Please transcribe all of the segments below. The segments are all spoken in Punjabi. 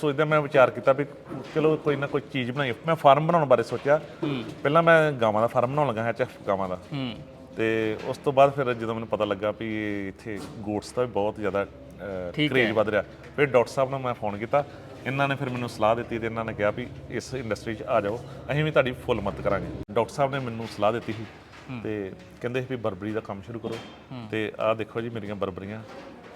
ਸੋਚਦਾ ਮੈਂ ਵਿਚਾਰ ਕੀਤਾ ਵੀ ਚਲੋ ਕੋਈ ਨਾ ਕੋਈ ਚੀਜ਼ ਬਣਾਈ। ਮੈਂ ਫਾਰਮ ਬਣਾਉਣ ਬਾਰੇ ਸੋਚਿਆ। ਪਹਿਲਾਂ ਮੈਂ ਗਾਵਾਂ ਦਾ ਫਾਰਮ ਬਣਾਉਣ ਲੱਗਾ ਐਚਐਫ ਗਾਵਾਂ ਦਾ। ਹੂੰ। ਤੇ ਉਸ ਤੋਂ ਬਾਅਦ ਫਿਰ ਜਦੋਂ ਮੈਨੂੰ ਪਤਾ ਲੱਗਾ ਵੀ ਇੱਥੇ ਗੋਟਸ ਦਾ ਵੀ ਬਹੁਤ ਜ਼ਿਆਦਾ ਕਰੇਜ ਵੱਧ ਰਿਹਾ। ਫਿਰ ਡਾਕਟਰ ਸਾਹਿਬ ਨੂੰ ਮੈਂ ਫੋਨ ਕੀਤਾ। ਇਹਨਾਂ ਨੇ ਫਿਰ ਮੈਨੂੰ ਸਲਾਹ ਦਿੱਤੀ ਤੇ ਇਹਨਾਂ ਨੇ ਕਿਹਾ ਵੀ ਇਸ ਇੰਡਸਟਰੀ 'ਚ ਆ ਜਾਓ। ਅਸੀਂ ਵੀ ਤੁਹਾਡੀ ਫੁੱਲ ਮਦਦ ਕਰਾਂਗੇ। ਡਾਕਟਰ ਸਾਹਿਬ ਨੇ ਮੈਨੂੰ ਸਲਾਹ ਦਿੱਤੀ ਸੀ ਤੇ ਕਹਿੰਦੇ ਸੀ ਵੀ ਬਰਬਰੀ ਦਾ ਕੰਮ ਸ਼ੁਰੂ ਕਰੋ। ਤੇ ਆਹ ਦੇਖੋ ਜੀ ਮੇਰੀਆਂ ਬਰਬਰੀਆਂ।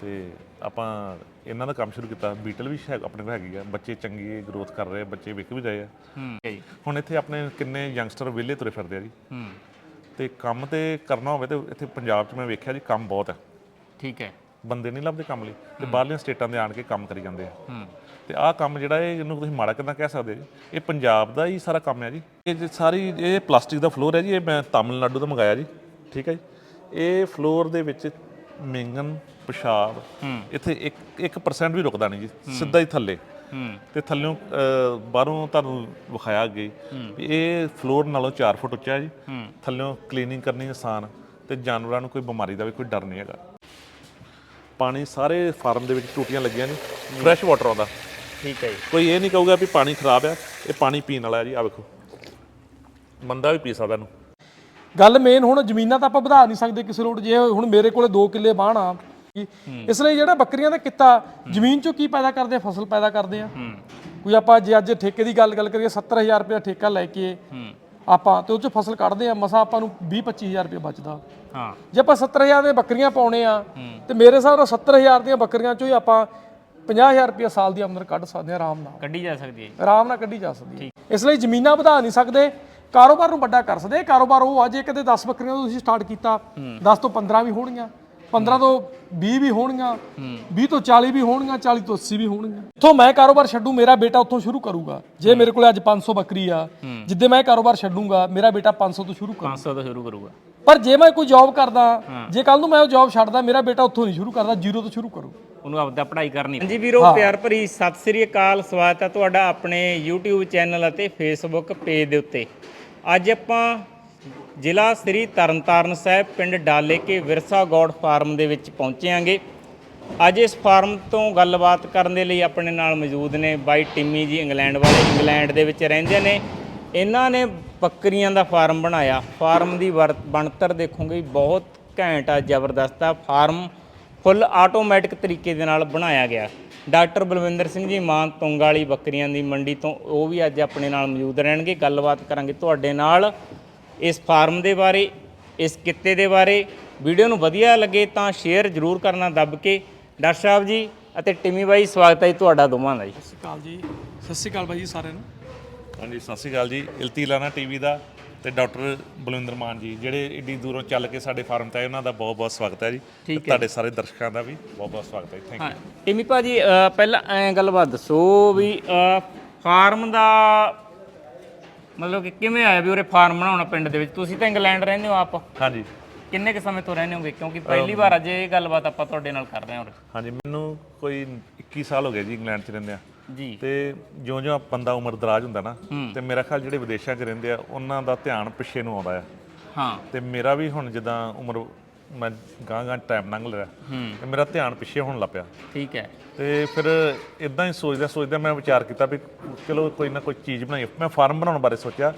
ਤੇ ਆਪਾਂ ਇਹਨਾਂ ਦਾ ਕੰਮ ਸ਼ੁਰੂ ਕੀਤਾ। ਬੀਟਲ ਵੀ ਹੈ ਆਪਣੇ ਕੋਲ ਹੈਗੀ ਆ। ਬੱਚੇ ਚੰਗੀ ਗਰੋਥ ਕਰ ਰਹੇ ਆ ਬੱਚੇ ਵਿਕ ਵੀ ਰਹੇ ਆ। ਹੂੰ। ਜੀ। ਹੁਣ ਇੱਥੇ ਆਪਣੇ ਕਿੰਨੇ ਯੰਗਸਟਰ ਵਿਹਲੇ ਤੁਰੇ ਫਿਰਦੇ ਆ ਜੀ। ਹੂੰ। ਤੇ ਕੰਮ ਤੇ ਕਰਨਾ ਹੋਵੇ ਤੇ ਇੱਥੇ ਪੰਜਾਬ 'ਚ ਮੈਂ ਵੇਖਿਆ ਜੀ ਕੰਮ ਬਹੁਤ ਹੈ ਠੀਕ ਹੈ। ਬੰਦੇ ਨਹੀਂ ਲੱਭਦੇ ਕੰਮ ਲਈ। ਤੇ ਬਾਹਰਲੀਆਂ ਸਟੇਟਾਂ ਦੇ ਆਣ ਕੇ ਕੰਮ ਕਰੀ ਜਾਂਦੇ ਆ। ਹੂੰ। ਤੇ ਆਹ ਕੰਮ ਜਿਹੜਾ ਇਹ ਇਹਨੂੰ ਤੁਸੀਂ ਮਾੜਾ ਕਿੱਦਾਂ ਕਹਿ ਸਕਦੇ ਜੀ? ਇਹ ਪੰਜਾਬ ਦਾ ਹੀ ਸਾਰਾ ਕੰਮ ਹੈ ਜੀ। ਇਹ ਜੀ ਸਾਰੀ ਇਹ ਪਲਾਸਟਿਕ ਦਾ ਫਲੋਰ ਹੈ ਜੀ। ਇਹ ਮੈਂ ਤਾਮਿਲਨਾਡੂ ਤੋਂ ਮੰਗਾਇਆ ਜੀ। ਠੀਕ ਹੈ ਜੀ। ਇਹ ਫਲੋਰ ਦੇ ਵਿੱਚ ਮਿੰਗਨ ਪਿਸ਼ਾਬ ਇੱਥੇ 1 1% ਵੀ ਰੁਕਦਾ ਨਹੀਂ ਜੀ ਸਿੱਧਾ ਹੀ ਥੱਲੇ। ਤੇ ਥੱਲਿਓਂ ਬਾਹਰੋਂ ਤੁਹਾਨੂੰ ਵਿਖਾਇਆ ਵੀ ਇਹ ਫਲੋਰ ਨਾਲੋਂ 4 ਫੁੱਟ ਉੱਚਾ ਹੈ ਜੀ। ਥੱਲਿਓਂ ਕਲੀਨਿੰਗ ਕਰਨੀ ਆਸਾਨ ਤੇ ਜਾਨਵਰਾਂ ਨੂੰ ਕੋਈ ਬਿਮਾਰੀ ਦਾ ਵੀ ਕੋਈ ਡਰ ਨਹੀਂ ਹੈਗਾ। ਪਾਣੀ ਸਾਰੇ ਫਾਰਮ ਦੇ ਵਿੱਚ ਟੂਟੀਆਂ ਲੱਗੀਆਂ ਨੇ ਫਰੈਸ਼ ਵਾਟਰ ਆਉਂਦਾ। ਠੀਕ ਹੈ ਜੀ। ਕੋਈ ਇਹ ਨਹੀਂ ਕਹੂਗਾ ਵੀ ਪਾਣੀ ਖਰਾਬ ਆ ਇਹ ਪਾਣੀ ਪੀਣ ਵਾਲਾ ਹੈ ਜੀ ਆ ਵੇਖੋ। ਬੰਦਾ ਵੀ ਪੀ ਸਕਦਾ ਇਹਨੂੰ। ਗੱਲ ਮੇਨ ਹੁਣ ਜ਼ਮੀਨਾਂ ਤਾਂ ਆਪਾਂ ਵਧਾ ਨਹੀਂ ਸਕਦੇ ਕਿਸੇ ਰੋਡ ਜੇ ਹੁਣ ਮੇਰੇ ਕੋਲੇ 2 ਕਿੱਲੇ ਬਾਣ ਆ ਇਸ ਲਈ ਜਿਹੜਾ ਬੱਕਰੀਆਂ ਦਾ ਕਿੱਤਾ ਜ਼ਮੀਨ ਚੋਂ ਕੀ ਪੈਦਾ ਕਰਦੇ ਆ? ਫਸਲ ਪੈਦਾ ਕਰਦੇ ਆ। ਕੋਈ ਆਪਾਂ ਜੇ ਅੱਜ ਠੇਕੇ ਦੀ ਗੱਲ ਗੱਲ ਕਰੀਏ 70000 ਰੁਪਏ ਠੇਕਾ ਲੈ ਕੇ ਆਪਾਂ ਤੇ ਉਹ ਚੋਂ ਫਸਲ ਕੱਢਦੇ ਆ ਮਸਾ ਆਪਾਂ ਨੂੰ 20 25000 ਰੁਪਏ ਬਚਦਾ। ਹਾਂ। ਜੇ ਆਪਾਂ 70000 ਦੀਆਂ ਬੱਕਰੀਆਂ ਪਾਉਣੇ ਆ ਤੇ ਮੇਰੇ ਹਿਸਾਬ ਨਾਲ 70000 ਦੀਆਂ ਬੱਕਰੀਆਂ ਚੋਂ ਹੀ ਆਪਾਂ 50000 ਰੁਪਏ ਸਾਲ ਦੀ ਆਮਦਨ ਕੱਢ ਸਕਦੇ ਆ ਆਰਾਮ ਨਾਲ। ਕੱਢੀ ਜਾ ਸਕਦੀ ਹੈ। ਆਰਾਮ ਨਾਲ ਕੱਢੀ ਜਾ ਸਕਦੀ ਹੈ। ਇਸ ਲਈ ਜ਼ਮੀਨਾਂ ਵਧਾ ਨਹੀਂ ਸਕਦੇ ਕਾਰੋਬਾਰ ਨੂੰ ਵੱਡਾ ਕਰ ਸਕਦੇ ਇਹ ਕਾਰੋਬਾਰ ਉਹ ਆ ਜੇ ਕਦੇ 10 ਬੱਕਰੀਆਂ ਤੋਂ ਤੁਸੀਂ ਸਟਾਰਟ ਕੀਤਾ 10 ਤੋਂ 15 ਵੀ ਹੋਣਗੀਆਂ 15 ਤੋਂ 20 ਵੀ ਹੋਣਗੀਆਂ 20 ਤੋਂ 40 ਵੀ ਹੋਣਗੀਆਂ 40 ਤੋਂ 80 ਵੀ ਹੋਣਗੀਆਂ। ਇੱਥੋਂ ਮੈਂ ਕਾਰੋਬਾਰ ਛੱਡੂ ਮੇਰਾ ਬੇਟਾ ਉੱਥੋਂ ਸ਼ੁਰੂ ਕਰੂਗਾ। ਜੇ ਮੇਰੇ ਕੋਲੇ ਅੱਜ 500 ਬੱਕਰੀ ਆ ਜਿੱਦੇ ਮੈਂ ਕਾਰੋਬਾਰ ਛੱਡੂਗਾ ਮੇਰਾ ਬੇਟਾ 500 ਤੋਂ ਸ਼ੁਰੂ ਕਰੂ 500 ਤੋਂ ਸ਼ੁਰੂ ਕਰੂਗਾ। ਪਰ ਜੇ ਮੈਂ ਕੋਈ ਜੌਬ ਕਰਦਾ ਜੇ ਕੱਲ ਨੂੰ ਮੈਂ ਉਹ ਜੌਬ ਛੱਡਦਾ ਮੇਰਾ ਬੇਟਾ ਉੱਥੋਂ ਨਹੀਂ ਸ਼ੁਰੂ ਕਰਦਾ ਜ਼ੀਰੋ ਤੋਂ ਸ਼ੁਰੂ ਕਰੂ। ਉਹਨੂੰ ਆਪਦਾ ਪੜ੍ਹਾਈ ਕਰਨੀ ਹਾਂਜੀ ਵੀਰੋ ਪਿਆਰ ਭਰੀ ਸਤਿ ਸ੍ਰੀ ਅਕਾਲ ਸਵਾਗਤ ਹੈ ਤੁਹਾਡਾ ਆਪਣੇ YouTube ਚੈਨਲ ਅਤੇ Facebook ਪੇਜ ਦੇ ਉੱਤੇ। ਅੱਜ ਆਪਾਂ ਜ਼ਿਲ੍ਹਾ ਸ੍ਰੀ ਤਰਨਤਾਰਨ ਸਾਹਿਬ ਪਿੰਡ ਡਾਲੇ ਕੇ ਵਿਰਸਾ ਗੌਡ ਫਾਰਮ ਦੇ ਵਿੱਚ ਪਹੁੰਚਿਆਂਗੇ ਅੱਜ ਇਸ ਫਾਰਮ ਤੋਂ ਗੱਲਬਾਤ ਕਰਨ ਦੇ ਲਈ ਆਪਣੇ ਨਾਲ ਮੌਜੂਦ ਨੇ ਬਾਈ ਟਿੰਮੀ ਜੀ ਇੰਗਲੈਂਡ ਵਾਲੇ। ਇੰਗਲੈਂਡ ਦੇ ਵਿੱਚ ਰਹਿੰਦੇ ਨੇ। ਇਹਨਾਂ ਨੇ ਬੱਕਰੀਆਂ ਦਾ ਫਾਰਮ ਬਣਾਇਆ। ਫਾਰਮ ਦੀ ਵਰ- ਬਣਤਰ ਦੇਖੋਗੇ, ਬਹੁਤ ਘੈਂਟ ਆ, ਜ਼ਬਰਦਸਤ ਆ। ਫਾਰਮ ਫੁੱਲ ਆਟੋਮੈਟਿਕ ਤਰੀਕੇ ਦੇ ਨਾਲ ਬਣਾਇਆ ਗਿਆ। ਡਾਕਟਰ ਬਲਵਿੰਦਰ ਸਿੰਘ ਜੀ ਮਾਨ ਤੁੰਗ ਵਾਲੀ ਬੱਕਰੀਆਂ ਦੀ ਮੰਡੀ ਤੋਂ ਉਹ ਵੀ ਅੱਜ ਆਪਣੇ ਨਾਲ ਮੌਜੂਦ ਰਹਿਣਗੇ। ਗੱਲਬਾਤ ਕਰਾਂਗੇ ਤੁਹਾਡੇ ਨਾਲ ਇਸ ਫਾਰਮ ਦੇ ਬਾਰੇ ਇਸ ਕਿੱਤੇ ਦੇ ਬਾਰੇ। ਵੀਡੀਓ ਨੂੰ ਵਧੀਆ ਲੱਗੇ ਤਾਂ ਸ਼ੇਅਰ ਜ਼ਰੂਰ ਕਰਨਾ ਦੱਬ ਕੇ। ਡਾਕਟਰ ਸਾਹਿਬ ਜੀ ਅਤੇ ਟਿਮੀ ਬਾਈ ਸਵਾਗਤ ਹੈ ਜੀ ਤੁਹਾਡਾ ਦੋਵਾਂ ਦਾ ਜੀ। ਸਤਿ ਸ਼੍ਰੀ ਅਕਾਲ ਜੀ। ਸਤਿ ਸ਼੍ਰੀ ਅਕਾਲ ਬਾਈ ਜੀ ਸਾਰਿਆਂ ਨੂੰ। ਹਾਂਜੀ ਸਤਿ ਸ਼੍ਰੀ ਅਕਾਲ ਜੀ। ਇਲਤੀ ਲਾਣਾ ਟੀਵੀ ਦਾ ਤੇ ਡਾਕਟਰ ਬਲਵਿੰਦਰ ਮਾਨ ਜੀ ਜਿਹੜੇ ਏਡੀ ਦੂਰੋਂ ਚੱਲ ਕੇ ਸਾਡੇ ਫਾਰਮ ਤੇ ਆਏ ਉਹਨਾਂ ਦਾ ਬਹੁਤ ਬਹੁਤ ਸਵਾਗਤ ਹੈ ਜੀ। ਤੇ ਤੁਹਾਡੇ ਸਾਰੇ ਦਰਸ਼ਕਾਂ ਦਾ ਵੀ ਬਹੁਤ ਬਹੁਤ ਸਵਾਗਤ ਹੈ ਥੈਂਕ ਯੂ ਟਿਮੀ ਭਾਜੀ ਅ, ਪਹਿਲਾਂ ਐ ਗੱਲਬਾਤ ਦੱਸੋ ਵੀ ਫਾਰਮ ਦਾ ਮਤਲਬ ਕਿ ਕਿਵੇਂ ਆਇਆ ਵੀ ਉਰੇ ਫਾਰਮ ਬਣਾਉਣਾ ਪਿੰਡ ਦੇ ਵਿੱਚ? ਤੁਸੀਂ ਤਾਂ ਇੰਗਲੈਂਡ ਰਹਿੰਦੇ ਹੋ ਆਪ। ਹਾਂਜੀ। ਕਿੰਨੇ ਕੁ ਸਮੇਂ ਤੋਂ ਰਹਿੰਦੇ ਹੋਗੇ? ਕਿਉਂਕਿ ਪਹਿਲੀ ਵਾਰ ਅੱਜ ਇਹ ਗੱਲਬਾਤ ਆਪਾਂ ਤੁਹਾਡੇ ਨਾਲ ਕਰ ਰਹੇ ਹਾਂ ਉਰੇ। ਹਾਂਜੀ ਮੈਨੂੰ ਕੋਈ 21 ਸਾਲ ਹੋ ਗਏ ਜੀ ਇੰਗਲੈਂਡ 'ਚ ਰਹਿੰਦੇ ਆ। ਜੀ। ਤੇ ਜਿਉਂ-ਜਿਉਂ ਬੰਦਾ ਉਮਰ ਦਰਾਜ ਹੁੰਦਾ ਨਾ ਤੇ ਮੇਰਾ ਖਿਆਲ ਜਿਹੜੇ ਵਿਦੇਸ਼ਾਂ 'ਚ ਰਹਿੰਦੇ ਆ ਉਹਨਾਂ ਦਾ ਧਿਆਨ ਪਿੱਛੇ ਨੂੰ ਆਉਂਦਾ ਆ। ਹਾਂ। ਤੇ ਮੇਰਾ ਵੀ ਹੁਣ ਜਿੱਦਾਂ ਉਮਰ ਮੈਂ ਗਾਂ ਗਾਂ ਟਾਈਮ ਲੰਘ ਲਿਆ ਤੇ ਮੇਰਾ ਧਿਆਨ ਪਿੱਛੇ ਹੋਣ ਲੱਗ ਪਿਆ। ਠੀਕ ਹੈ। ਤੇ ਫਿਰ ਇਦਾਂ ਹੀ ਸੋਚਦਾ ਸੋਚਦਾ ਮੈਂ ਵਿਚਾਰ ਕੀਤਾ ਵੀ ਚਲੋ ਕੋਈ ਨਾ ਕੋਈ ਚੀਜ਼ ਬਣਾਈ ਮੈਂ ਫਾਰਮ ਬਣਾਉਣ ਬਾਰੇ ਸੋਚਿਆ।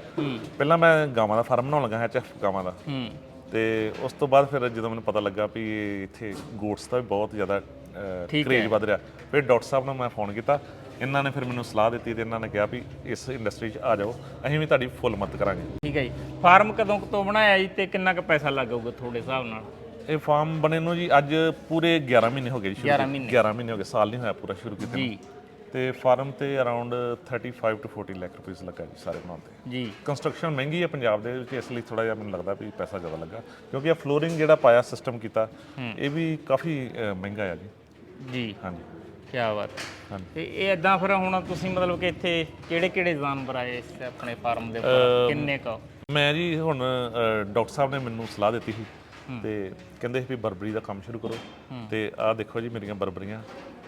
ਪਹਿਲਾਂ ਮੈਂ ਗਾਵਾਂ ਦਾ ਫਾਰਮ ਬਣਾਉਣ ਲੱਗਾ ਐਚਐਫ ਗਾਵਾਂ ਦਾ। ਹੂੰ। ਤੇ ਉਸ ਤੋਂ ਬਾਅਦ ਫਿਰ ਜਦੋਂ ਮੈਨੂੰ ਪਤਾ ਲੱਗਾ ਵੀ ਇੱਥੇ ਗੋਟਸ ਦਾ ਵੀ ਬਹੁਤ ਜ਼ਿਆਦਾ ਕਰੇਜ ਵੱਧ ਰਿਹਾ ਫਿਰ ਡਾਕਟਰ ਸਾਹਿਬ ਨੂੰ ਮੈਂ ਫੋਨ ਕੀਤਾ। ਇਹਨਾਂ ਨੇ ਫਿਰ ਮੈਨੂੰ ਸਲਾਹ ਦਿੱਤੀ ਤੇ ਇਹਨਾਂ ਨੇ ਕਿਹਾ ਵੀ ਇਸ ਇੰਡਸਟਰੀ 'ਚ ਆ ਜਾਓ ਅਸੀਂ ਵੀ ਤੁਹਾਡੀ ਫੁੱਲ ਮਦਦ ਕਰਾਂਗੇ। ਠੀਕ ਹੈ ਜੀ। ਫਾਰਮ ਕਦੋਂ ਕੁ ਤੋਂ ਬਣਾਇਆ ਜੀ ਤੇ ਕਿੰਨਾ ਕੁ ਪੈਸਾ ਲੱਗੂਗਾ ਤੁਹਾਡੇ ਹਿਸਾਬ ਨਾਲ? ਇਹ ਫਾਰਮ ਬਣੇ ਨੂੰ ਜੀ ਅੱਜ ਪੂਰੇ 11 ਮਹੀਨੇ ਹੋ ਗਏ ਜੀ ਸ਼ੁਰੂ 11 ਮਹੀਨੇ। 11 ਮਹੀਨੇ ਹੋ ਗਏ ਸਾਲ ਨਹੀਂ ਹੋਇਆ ਪੂਰਾ ਸ਼ੁਰੂ ਕੀਤੇ ਨੂੰ। ਜੀ। ਤੇ ਫਾਰਮ ਤੇ ਅਰਾਊਂਡ 35 ਟੂ 40 ਲੱਖ ਰੁਪਏ ਲੱਗਾ ਜੀ ਸਾਰੇ ਬਣਾਉਂਦੇ ਜੀ। ਕੰਸਟਰਕਸ਼ਨ ਮਹਿੰਗੀ ਹੈ ਪੰਜਾਬ ਦੇ ਵਿੱਚ ਇਸ ਲਈ ਥੋੜਾ ਜਿਹਾ ਮੈਨੂੰ ਲੱਗਦਾ ਵੀ ਪੈਸਾ ਜ਼ਿਆਦਾ ਲੱਗਾ। ਕਿਉਂਕਿ ਇਹ ਫਲੋਰਿੰਗ ਜਿਹੜਾ ਪਾਇਆ ਸਿਸਟਮ ਕੀਤਾ ਇਹ ਵੀ ਕਾਫੀ ਅ, ਮਹਿੰਗਾ ਹੈ ਜੀ। ਜੀ। ਹਾਂਜੀ। ਕੀ ਬਾਤ ਹਾਂਜੀ। ਤੇ ਇਹ ਇਦਾਂ ਫਿਰ ਹੁਣ ਤੁਸੀਂ ਮਤਲਬ ਕਿ ਇੱਥੇ ਕਿਹੜੇ ਕਿਹੜੇ ਜਾਨਵਰ ਆਏ ਇਸ ਆਪਣੇ ਫਾਰਮ ਦੇ ਉੱਪਰ? ਕਿੰਨੇ ਕੁ? ਮੈਂ ਜੀ ਹੁਣ ਅ, ਡਾਕਟਰ ਸਾਹਿਬ ਨੇ ਮੈਨੂੰ ਸਲਾਹ ਦਿੱਤੀ ਸੀ ਤੇ ਕਹਿੰਦੇ ਸੀ ਵੀ ਬਰਬਰੀ ਦਾ ਕੰਮ ਸ਼ੁਰੂ ਕਰੋ। ਤੇ ਆਹ ਦੇਖੋ ਜੀ ਮੇਰੀਆਂ ਬਰਬਰੀਆਂ।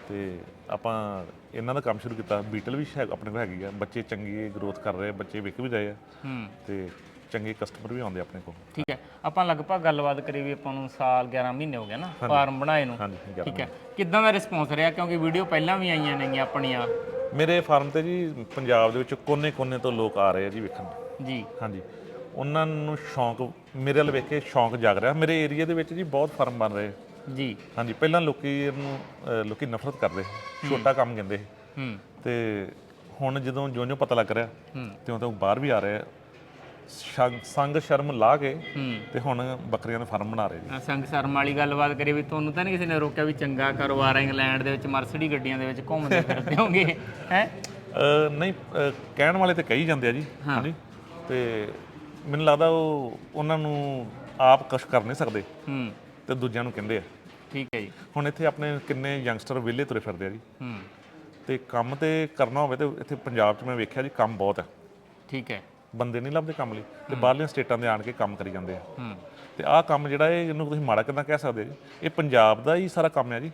ਤੇ ਆਪਾਂ ਇਹਨਾਂ ਦਾ ਕੰਮ ਸ਼ੁਰੂ ਕੀਤਾ। ਬੀਟਲ ਵੀ ਹੈ ਆਪਣੇ ਕੋਲ ਹੈਗੀ ਆ। ਬੱਚੇ ਚੰਗੀ ਗਰੋਥ ਕਰ ਰਹੇ ਆ ਬੱਚੇ ਵਿਕ ਵੀ ਰਹੇ ਆ। ਹੂੰ। ਤੇ ਚੰਗੇ ਕਸਟਮਰ ਵੀ ਆਉਂਦੇ ਆਪਣੇ ਕੋਲ। ਠੀਕ ਹੈ। ਆਪਾਂ ਲਗਭਗ ਗੱਲਬਾਤ ਕਰੀ ਵੀ ਆਪਾਂ ਨੂੰ ਸਾਲ 11 ਮਹੀਨੇ ਹੋ ਗਏ ਨਾ ਫਾਰਮ ਬਣਾਏ ਨੂੰ। ਹਾਂਜੀ 11 ਠੀਕ ਹੈ। ਕਿੱਦਾਂ ਦਾ ਰਿਸਪੌਂਸ ਰਿਹਾ? ਕਿਉਂਕਿ ਵੀਡੀਓ ਪਹਿਲਾਂ ਵੀ ਆਈਆਂ ਨੇਗੀਆਂ ਆਪਣੀਆਂ। ਮੇਰੇ ਫਾਰਮ ਤੇ ਜੀ ਪੰਜਾਬ ਦੇ ਵਿੱਚ ਕੋਨੇ-ਕੋਨੇ ਤੋਂ ਲੋਕ ਆ ਰਹੇ ਆ ਜੀ ਵੇਖਣ। ਜੀ। ਹਾਂਜੀ। ਉਹਨਾਂ ਨੂੰ ਸ਼ੌਂਕ ਮੇਰੇ ਵੱਲ ਵੇਖ ਕੇ ਸ਼ੌਂਕ ਜਾਗ ਰਿਹਾ। ਮੇਰੇ ਏਰੀਆ ਦੇ ਵਿੱਚ ਜੀ ਬਹੁਤ ਫਾਰਮ ਬਣ ਰਹੇ। ਜੀ। ਹਾਂਜੀ ਪਹਿਲਾਂ ਲੋਕੀ ਇਹਨੂੰ ਲੋਕੀ ਨਫ਼ਰਤ ਕਰਦੇ ਛੋਟਾ ਕੰਮ ਕਹਿੰਦੇ ਸੀ। ਹੂੰ। ਤੇ ਹੁਣ ਜਦੋਂ ਜਿਉਂ-ਜਿਉਂ ਪਤਾ ਲੱਗ ਰਿਹਾ ਤਿਉਂ ਤਿਉਂ ਬਾਹਰ ਵੀ ਆ ਰਹੇ ਸੰਗ ਸ਼ਰਮ ਲਾ ਕੇ ਤੇ ਹੁਣ ਬੱਕਰੀਆਂ ਦੇ ਫਾਰਮ ਬਣਾ ਰਹੇ ਜੀ ਸੰਗ ਸ਼ਰਮ ਵਾਲੀ ਗੱਲਬਾਤ ਕਰੀ ਵੀ ਤੁਹਾਨੂੰ ਤਾਂ ਨਹੀਂ ਕਿਸੇ ਨੇ ਰੋਕਿਆ ਵੀ ਚੰਗਾ ਕਾਰੋਬਾਰ ਹੈ ਇੰਗਲੈਂਡ ਦੇ ਵਿੱਚ ਮਰਸਡੀ ਗੱਡੀਆਂ ਦੇ ਵਿੱਚ ਘੁੰਮਦੇ ਫਿਰਦੇ ਹੋਗੇ ਹੈ? ਅਹ ਨਹੀਂ ਅਹ ਕਹਿਣ ਵਾਲੇ ਤੇ ਕਹੀ ਜਾਂਦੇ ਆ ਜੀ ਹਾਂਜੀ। ਤੇ ਮੈਨੂੰ ਲੱਗਦਾ ਉਹ ਉਹਨਾਂ ਨੂੰ ਆਪ ਕੁਛ ਕਰ ਨਹੀਂ ਸਕਦੇ ਹੂੰ। ਤੇ ਦੂਜਿਆਂ ਨੂੰ ਕਹਿੰਦੇ ਆ। ਠੀਕ ਹੈ ਜੀ। ਹੁਣ ਇੱਥੇ ਆਪਣੇ ਕਿੰਨੇ ਯੰਗਸਟਰ ਵਿਹਲੇ ਤੁਰੇ ਫਿਰਦੇ ਆ ਜੀ। ਹੂੰ। ਤੇ ਕੰਮ ਤੇ ਕਰਨਾ ਹੋਵੇ ਤੇ ਇੱਥੇ ਪੰਜਾਬ 'ਚ ਮੈਂ ਵੇਖਿਆ ਜੀ ਕੰਮ ਬਹੁਤ ਹੈ ਠੀਕ ਹੈ। ਬੰਦੇ ਨਹੀਂ ਲੱਭਦੇ ਕੰਮ ਲਈ ਤੇ ਬਾਹਰਲੀਆਂ ਸਟੇਟਾਂ ਦੇ ਆਣ ਕੇ ਕੰਮ ਕਰੀ ਜਾਂਦੇ ਆ। ਤੇ ਆਹ ਕੰਮ ਜਿਹੜਾ ਇਹ ਇਹਨੂੰ ਤੁਸੀਂ ਮਾੜਾ ਕਿੱਦਾਂ ਕਹਿ ਸਕਦੇ ਜੀ? ਇਹ ਪੰਜਾਬ ਦਾ ਹੀ ਸਾਰਾ ਕੰਮ ਹੈ ਜੀ।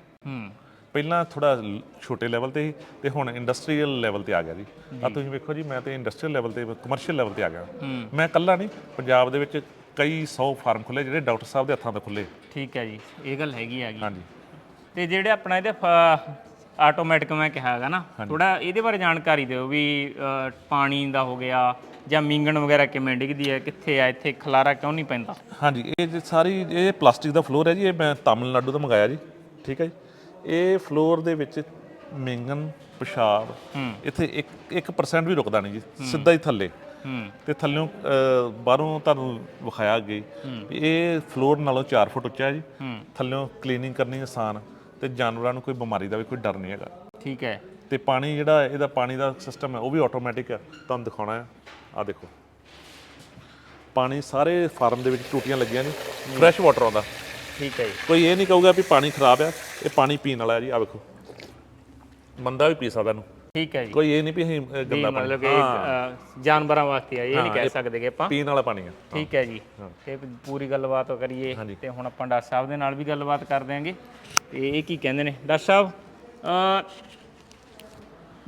ਪਹਿਲਾਂ ਥੋੜਾ ਛੋਟੇ ਲੈਵਲ ਤੇ ਸੀ ਤੇ ਹੁਣ ਇੰਡਸਟਰੀਅਲ ਲੈਵਲ ਤੇ ਆ ਗਿਆ ਜੀ। ਆ ਤੁਸੀਂ ਵੇਖੋ ਜੀ ਮੈਂ ਤੇ ਇੰਡਸਟਰੀਅਲ ਲੈਵਲ ਤੇ ਕਮਰਸ਼ੀਅਲ ਲੈਵਲ ਤੇ ਆ ਗਿਆ। ਮੈਂ ਇਕੱਲਾ ਨਹੀਂ ਪੰਜਾਬ ਦੇ ਵਿੱਚ ਕਈ 100 ਫਾਰਮ ਖੁੱਲੇ ਜਿਹੜੇ ਡਾਕਟਰ ਸਾਹਿਬ ਦੇ ਹੱਥਾਂ ਤੋਂ ਖੁੱਲੇ। ਠੀਕ ਹੈ ਜੀ ਇਹ ਗੱਲ ਹੈਗੀ ਹੈਗੀ ਹਾਂਜੀ। ਤੇ ਜਿਹੜੇ ਆਪਣਾ ਇਹਦੇ ਆਟੋਮੈਟਿਕ ਮੈਂ ਕਿਹਾ ਹੈਗਾ ਨਾ ਥੋੜਾ ਇਹਦੇ ਬਾਰੇ ਜਾਣਕਾਰੀ ਦਿਓ ਵੀ ਪਾਣੀ ਦਾ ਹੋ ਗਿਆ ਜਾਂ ਮੀਂਗਣ ਵਗੈਰਾ ਕਿਵੇਂ ਡਿੱਗਦੀ ਹੈ ਕਿੱਥੇ ਆ ਇੱਥੇ ਖਲਾਰਾ ਕਿਉਂ ਨਹੀਂ ਪੈਂਦਾ? ਹਾਂਜੀ ਇਹ ਜੀ ਸਾਰੀ ਇਹ ਪਲਾਸਟਿਕ ਦਾ ਫਲੋਰ ਹੈ ਜੀ ਇਹ ਮੈਂ ਤਾਮਿਲਨਾਡੂ ਤੋਂ ਮੰਗਾਇਆ ਜੀ ਠੀਕ ਹੈ ਜੀ। ਇਹ ਫਲੋਰ ਦੇ ਵਿੱਚ ਮਿੰਗਨ ਪਿਸ਼ਾਬ ਇੱਥੇ 1 1% ਵੀ ਰੁਕਦਾ ਨਹੀਂ ਜੀ ਸਿੱਧਾ ਹੀ ਥੱਲੇ। ਤੇ ਥੱਲਿਓਂ ਬਾਹਰੋਂ ਤੁਹਾਨੂੰ ਵਿਖਾਇਆ ਅੱਗੇ ਵੀ ਇਹ ਫਲੋਰ ਨਾਲੋਂ 4 ਫੁੱਟ ਉੱਚਾ ਹੈ ਜੀ। ਥੱਲਿਓਂ ਕਲੀਨਿੰਗ ਕਰਨੀ ਆਸਾਨ ਤੇ ਜਾਨਵਰਾਂ ਨੂੰ ਕੋਈ ਬਿਮਾਰੀ ਦਾ ਵੀ ਕੋਈ ਡਰ ਨਹੀਂ ਹੈਗਾ। ਠੀਕ ਹੈ। ਤੇ ਪਾਣੀ ਜਿਹੜਾ ਇਹਦਾ ਪਾਣੀ ਦਾ ਸਿਸਟਮ ਹੈ ਉਹ ਵੀ ਆਟੋਮੈਟਿਕ ਹੈ ਤੁਹਾਨੂੰ ਦਿਖਾਉਣਾ ਹੈ। ਆ ਦੇਖੋ। ਪਾਣੀ ਸਾਰੇ ਫਾਰਮ ਦੇ ਵਿੱਚ ਟੂਟੀਆਂ ਲੱਗੀਆਂ ਨੇ। ਫਰੈਸ਼ ਵਾਟਰ ਆਉਂਦਾ। ਠੀਕ ਹੈ ਜੀ। ਕੋਈ ਇਹ ਨਹੀਂ ਕਹੂਗਾ ਵੀ ਪਾਣੀ ਖਰਾਬ ਆ ਇਹ ਪਾਣੀ ਪੀਣ ਵਾਲਾ ਹੈ ਜੀ ਆ ਵੇਖੋ। ਬੰਦਾ ਵੀ ਪੀ ਸਕਦਾ ਇਹਨੂੰ। ਠੀਕ ਹੈ ਜੀ। ਕੋਈ ਇਹ ਨਹੀਂ ਵੀ ਅਸੀਂ ਵੀ ਗੰਦਾ ਪਾਣੀ। ਮਤਲਬ ਕਿ ਅ, ਜਾਨਵਰਾਂ ਵਾਸਤੇ ਆ ਇਹ ਨਹੀਂ ਕਹਿ ਸਕਦੇ ਕਿ ਆਪਾਂ। ਪੀਣ ਵਾਲਾ ਪਾਣੀ ਆ। ਠੀਕ ਹੈ ਜੀ। ਤੇ ਪੂਰੀ ਗੱਲਬਾਤ ਕਰੀਏ ਤੇ ਹੁਣ ਆਪਾਂ ਡਾਕਟਰ ਸਾਹਿਬ ਦੇ ਨਾਲ ਵੀ ਗੱਲਬਾਤ ਕਰ ਦਿਆਂਗੇ। ਤੇ ਇਹ ਕੀ ਕਹਿੰਦੇ ਨੇ? ਡਾਕਟਰ ਸਾਹਿਬ ਅ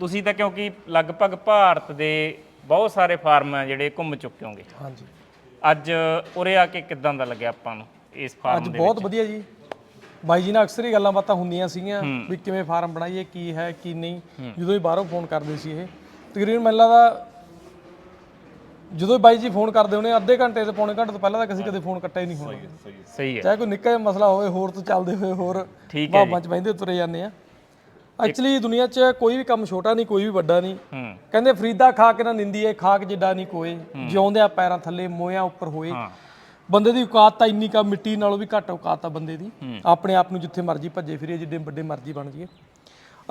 ਤੁਸੀਂ ਤਾਂ ਕਿਉਂਕਿ ਲਗਭਗ ਭਾਰਤ ਦੇ ਬਹੁਤ ਸਾਰੇ ਫਾਰਮ ਆ ਜਿਹੜੇ ਘੁੰਮ ਚੁੱਕੇ ਹੋਗੇ ਹਾਂਜੀ। ਅੱਜ ਉਰੇ ਆ ਕੇ ਕਿੱਦਾਂ ਦਾ ਲੱਗਿਆ ਆਪਾਂ ਨੂੰ ਇਸ ਫਾਰਮ ਅੱਜ ਦੇ ਬਹੁਤ ਵਧੀਆ ਜੀ। ਬਾਈ ਜੀ ਨਾਲ ਅਕਸਰ ਹੀ ਗੱਲਾਂ ਬਾਤਾਂ ਹੁੰਦੀਆਂ ਸੀਗੀਆਂ ਵੀ ਕਿਵੇਂ ਫਾਰਮ ਬਣਾਈਏ ਕੀ ਹੈ ਕੀ ਨਹੀਂ। ਜਦੋਂ ਵੀ ਬਾਹਰੋਂ ਫੋਨ ਕਰਦੇ ਸੀ ਇਹ। ਤਕਰੀਬਨ ਮੈਨੂੰ ਲੱਗਦਾ ਜਦੋਂ ਬਾਈ ਜੀ ਫੋਨ ਕਰਦੇ ਹੋਣੇ ਅੱਧੇ ਘੰਟੇ ਤੇ ਪੌਣੇ ਘੰਟੇ ਤੋਂ ਪਹਿਲਾਂ ਤਾਂ ਕਿਸੇ ਕਦੇ ਫੋਨ ਕੱਟਿਆ ਹੀ ਨਹੀਂ ਹੋਣਾ। ਸਹੀ ਹੈ। ਚਾਹੇ ਕੋਈ ਨਿੱਕਾ ਜਿਹਾ ਮਸਲਾ ਹੋਵੇ ਹੋਰ ਤੋਂ ਚੱਲਦੇ ਹੋਏ ਹੋਰ ਠੀਕ ਹੈ ਬਾਬਾਂ ਚ ਬਹਿੰਦੇ ਤੁਰੇ ਜਾਂਦੇ ਆ। ਐਕਚੁਅਲੀ ਦੁਨੀਆ 'ਚ ਕੋਈ ਵੀ ਕੰਮ ਛੋਟਾ ਨਹੀਂ ਕੋਈ ਵੀ ਵੱਡਾ ਨਹੀਂ। ਹੂੰ। ਕਹਿੰਦੇ ਫਰੀਦਾ ਖਾ ਕੇ ਨਾ ਨਿੰਦੀਏ ਖਾਕ ਜਿੱਡਾ ਨਹੀਂ ਕੋਏ ਜਿਉਂਦਿਆਂ ਪੈਰਾਂ ਥੱਲੇ ਮੋਇਆਂ ਉੱਪਰ ਹੋਏ। ਹਾਂ। ਬੰਦੇ ਦੀ ਔਕਾਤ ਤਾਂ ਇੰਨੀ ਕਾ ਮਿੱਟੀ ਨਾਲੋਂ ਵੀ ਘੱਟ ਔਕਾਤ ਆ ਬੰਦੇ ਦੀ। ਆਪਣੇ ਆਪ ਨੂੰ ਜਿੱਥੇ ਮਰਜ਼ੀ ਭੱਜੇ ਫਿਰੇ ਜਿੱਡੇ ਵੱਡੇ ਮਰਜ਼ੀ ਬਣ ਜਾਈਏ।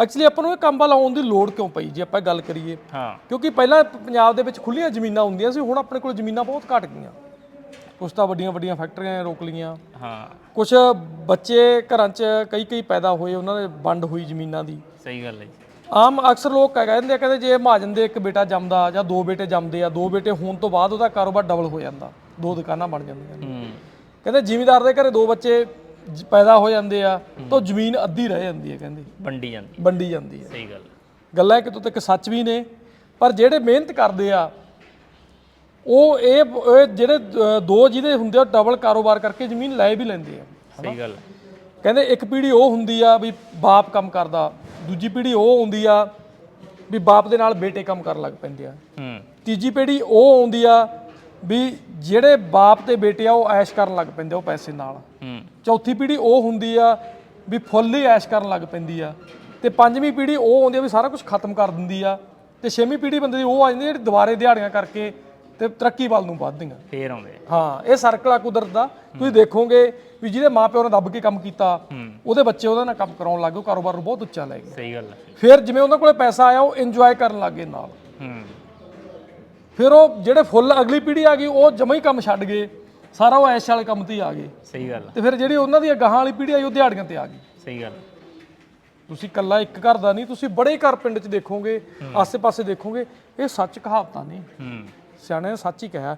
ਐਕਚੁਅਲੀ ਆਪਾਂ ਨੂੰ ਇਹ ਕੰਮ ਵੱਲ ਆਉਣ ਦੀ ਲੋੜ ਕਿਉਂ ਪਈ ਜੇ ਆਪਾਂ ਗੱਲ ਕਰੀਏ? ਹਾਂ। ਕਿਉਂਕਿ ਪਹਿਲਾਂ ਪੰਜਾਬ ਦੇ ਵਿੱਚ ਖੁੱਲੀਆਂ ਜ਼ਮੀਨਾਂ ਹੁੰਦੀਆਂ ਸੀ ਹੁਣ ਆਪਣੇ ਕੋਲ ਜ਼ਮੀਨਾਂ ਬਹੁਤ ਘਟ ਗਈਆਂ। ਕੁਛ ਤਾਂ ਵੱਡੀਆਂ ਵੱਡੀਆਂ ਫੈਕਟਰੀਆਂ ਰੋਕ ਲਈਆਂ। ਹਾਂ। ਕੁਝ ਬੱਚੇ ਘਰਾਂ 'ਚ ਕਈ ਕਈ ਪੈਦਾ ਹੋਏ ਉਹਨਾਂ ਦੇ ਵੰਡ ਹੋਈ ਜ਼ਮੀਨਾਂ ਦੀ। ਸਹੀ ਗੱਲ ਹੈ ਜੀ। ਆਮ ਅਕਸਰ ਲੋਕ ਕਹਿ ਕਹਿੰਦੇ ਆ ਕਹਿੰਦੇ ਜੇ ਮਹਾਜਨ ਦੇ ਇੱਕ ਬੇਟਾ ਜੰਮਦਾ ਜਾਂ ਦੋ ਬੇਟੇ ਜੰਮਦੇ ਆ ਦੋ ਬੇਟੇ ਹੋਣ ਤੋਂ ਬਾਅਦ ਉਹਦਾ ਕਾਰੋਬਾਰ ਡਬਲ ਹੋ ਜਾਂਦਾ। ਦੋ ਦੁਕਾਨਾਂ ਬਣ ਜਾਂਦੀਆਂ ਨੇ। ਹੂੰ। ਕਹਿੰਦੇ ਜ਼ਿਮੀਦਾਰ ਦੇ ਘਰੇ ਦੋ ਬੱਚੇ ਪੈਦਾ ਹੋ ਜਾਂਦੇ ਆ ਤਾਂ ਜ਼ਮੀਨ ਅੱਧੀ ਰਹਿ ਜਾਂਦੀ ਹੈ ਕਹਿੰਦੇ। ਵੰਡੀ ਜਾਂਦੀ। ਵੰਡੀ ਜਾਂਦੀ ਹੈ। ਸਹੀ ਗੱਲ ਗੱਲਾਂ ਕਿਤੋਂ ਤੱਕ ਸੱਚ ਵੀ ਨੇ ਪਰ ਜਿਹੜੇ ਮਿਹਨਤ ਕਰਦੇ ਆ ਉਹ ਇਹ ਇਹ ਜਿਹੜੇ ਦੋ ਜਿਹਦੇ ਹੁੰਦੇ ਆ ਡਬਲ ਕਾਰੋਬਾਰ ਕਰਕੇ ਜ਼ਮੀਨ ਲੈ ਵੀ ਲੈਂਦੇ ਆ ਸਹੀ ਗੱਲ ਕਹਿੰਦੇ ਇੱਕ ਪੀੜ੍ਹੀ ਉਹ ਹੁੰਦੀ ਆ ਵੀ ਬਾਪ ਕੰਮ ਕਰਦਾ ਦੂਜੀ ਪੀੜ੍ਹੀ ਉਹ ਹੁੰਦੀ ਆ ਵੀ ਬਾਪ ਦੇ ਨਾਲ ਬੇਟੇ ਕੰਮ ਕਰਨ ਲੱਗ ਪੈਂਦੇ ਆ। ਹੂੰ। ਤੀਜੀ ਪੀੜ੍ਹੀ ਉਹ ਆਉਂਦੀ ਆ ਵੀ ਜਿਹੜੇ ਬਾਪ ਤੇ ਬੇਟੇ ਆ ਉਹ ਐਸ਼ ਕਰਨ ਲੱਗ ਪੈਂਦੇ ਆ ਉਹ ਪੈਸੇ ਨਾਲ। ਹੂੰ। ਚੌਥੀ ਪੀੜ੍ਹੀ ਉਹ ਹੁੰਦੀ ਆ ਵੀ ਫੁੱਲ ਹੀ ਐਸ਼ ਕਰਨ ਲੱਗ ਪੈਂਦੀ ਆ। ਤੇ ਪੰਜਵੀਂ ਪੀੜ੍ਹੀ ਉਹ ਆਉਂਦੀ ਆ ਵੀ ਸਾਰਾ ਕੁਝ ਖਤਮ ਕਰ ਦਿੰਦੀ ਆ। ਤੇ ਛੇਵੀਂ ਪੀੜ੍ਹੀ ਬੰਦੇ ਦੀ ਉਹ ਆ ਜਾਂਦੀ ਆ ਜਿਹੜੀ ਦੁਬਾਰੇ ਦਿਹਾੜੀਆਂ ਕਰਕੇ ਤੇ ਤਰੱਕੀ ਵੱਲ ਨੂੰ ਵੱਧਦੀਆਂ। ਫੇਰ ਆਉਂਦੇ ਆ। ਹਾਂ ਇਹ ਸਰਕਲ ਆ ਕੁਦਰਤ ਦਾ। ਤੁਸੀਂ ਦੇਖੋਗੇ ਵੀ ਜਿਹਦੇ ਮਾਪਿਓ ਨੇ ਦੱਬ ਕੇ ਕੰਮ ਕੀਤਾ ਉਹਦੇ ਬੱਚੇ ਉਹਦੇ ਨਾਲ ਕੰਮ ਕਰਾਉਣ ਲੱਗੇ ਉਹ ਕਾਰੋਬਾਰ ਨੂੰ ਬਹੁਤ ਉੱਚਾ ਲੈ ਗਏ। ਸਹੀ ਗੱਲ ਹੈ ਫਿਰ ਜਿਵੇਂ ਉਹਨਾਂ ਕੋਲੇ ਪੈਸਾ ਆਇਆ ਉਹ ਇੰਜੋਏ ਕਰਨ ਲੱਗੇ ਨਾਲ। ਹੂੰ। ਫਿਰ ਉਹ ਜਿਹੜੇ ਫੁੱਲ ਅਗਲੀ ਪੀੜ੍ਹੀ ਆ ਗਈ ਉਹ ਜਮਾ ਹੀ ਕੰਮ ਛੱਡ ਗਏ। ਸਾਰਾ ਉਹ ਐਸ਼ ਵਾਲੇ ਕੰਮ ਤੇ ਹੀ ਆ ਗਏ। ਸਹੀ ਗੱਲ ਹੈ, ਤੇ ਫਿਰ ਜਿਹੜੀ ਉਹਨਾਂ ਦੀ ਗਾਹਾਂ ਵਾਲੀ ਪੀੜ੍ਹੀ ਆਈ ਉਹ ਦਿਹਾੜੀਆਂ ਤੇ ਆ ਗਈ। ਸਹੀ ਗੱਲ ਹੈ। ਤੁਸੀਂ ਕੱਲਾ ਇੱਕ ਘਰ ਦਾ ਨਹੀਂ ਤੁਸੀਂ ਬੜੇ ਘਰ ਪਿੰਡ 'ਚ ਦੇਖੋਗੇ ਆਸੇ-ਪਾਸੇ ਦੇਖੋਗੇ ਇਹ ਸੱਚ ਕਹਾਵਤਾਂ ਨੇ। ਹੂੰ। ਸਿਆਣੇ ਨੇ ਸੱਚ ਹੀ ਕਿਹਾ।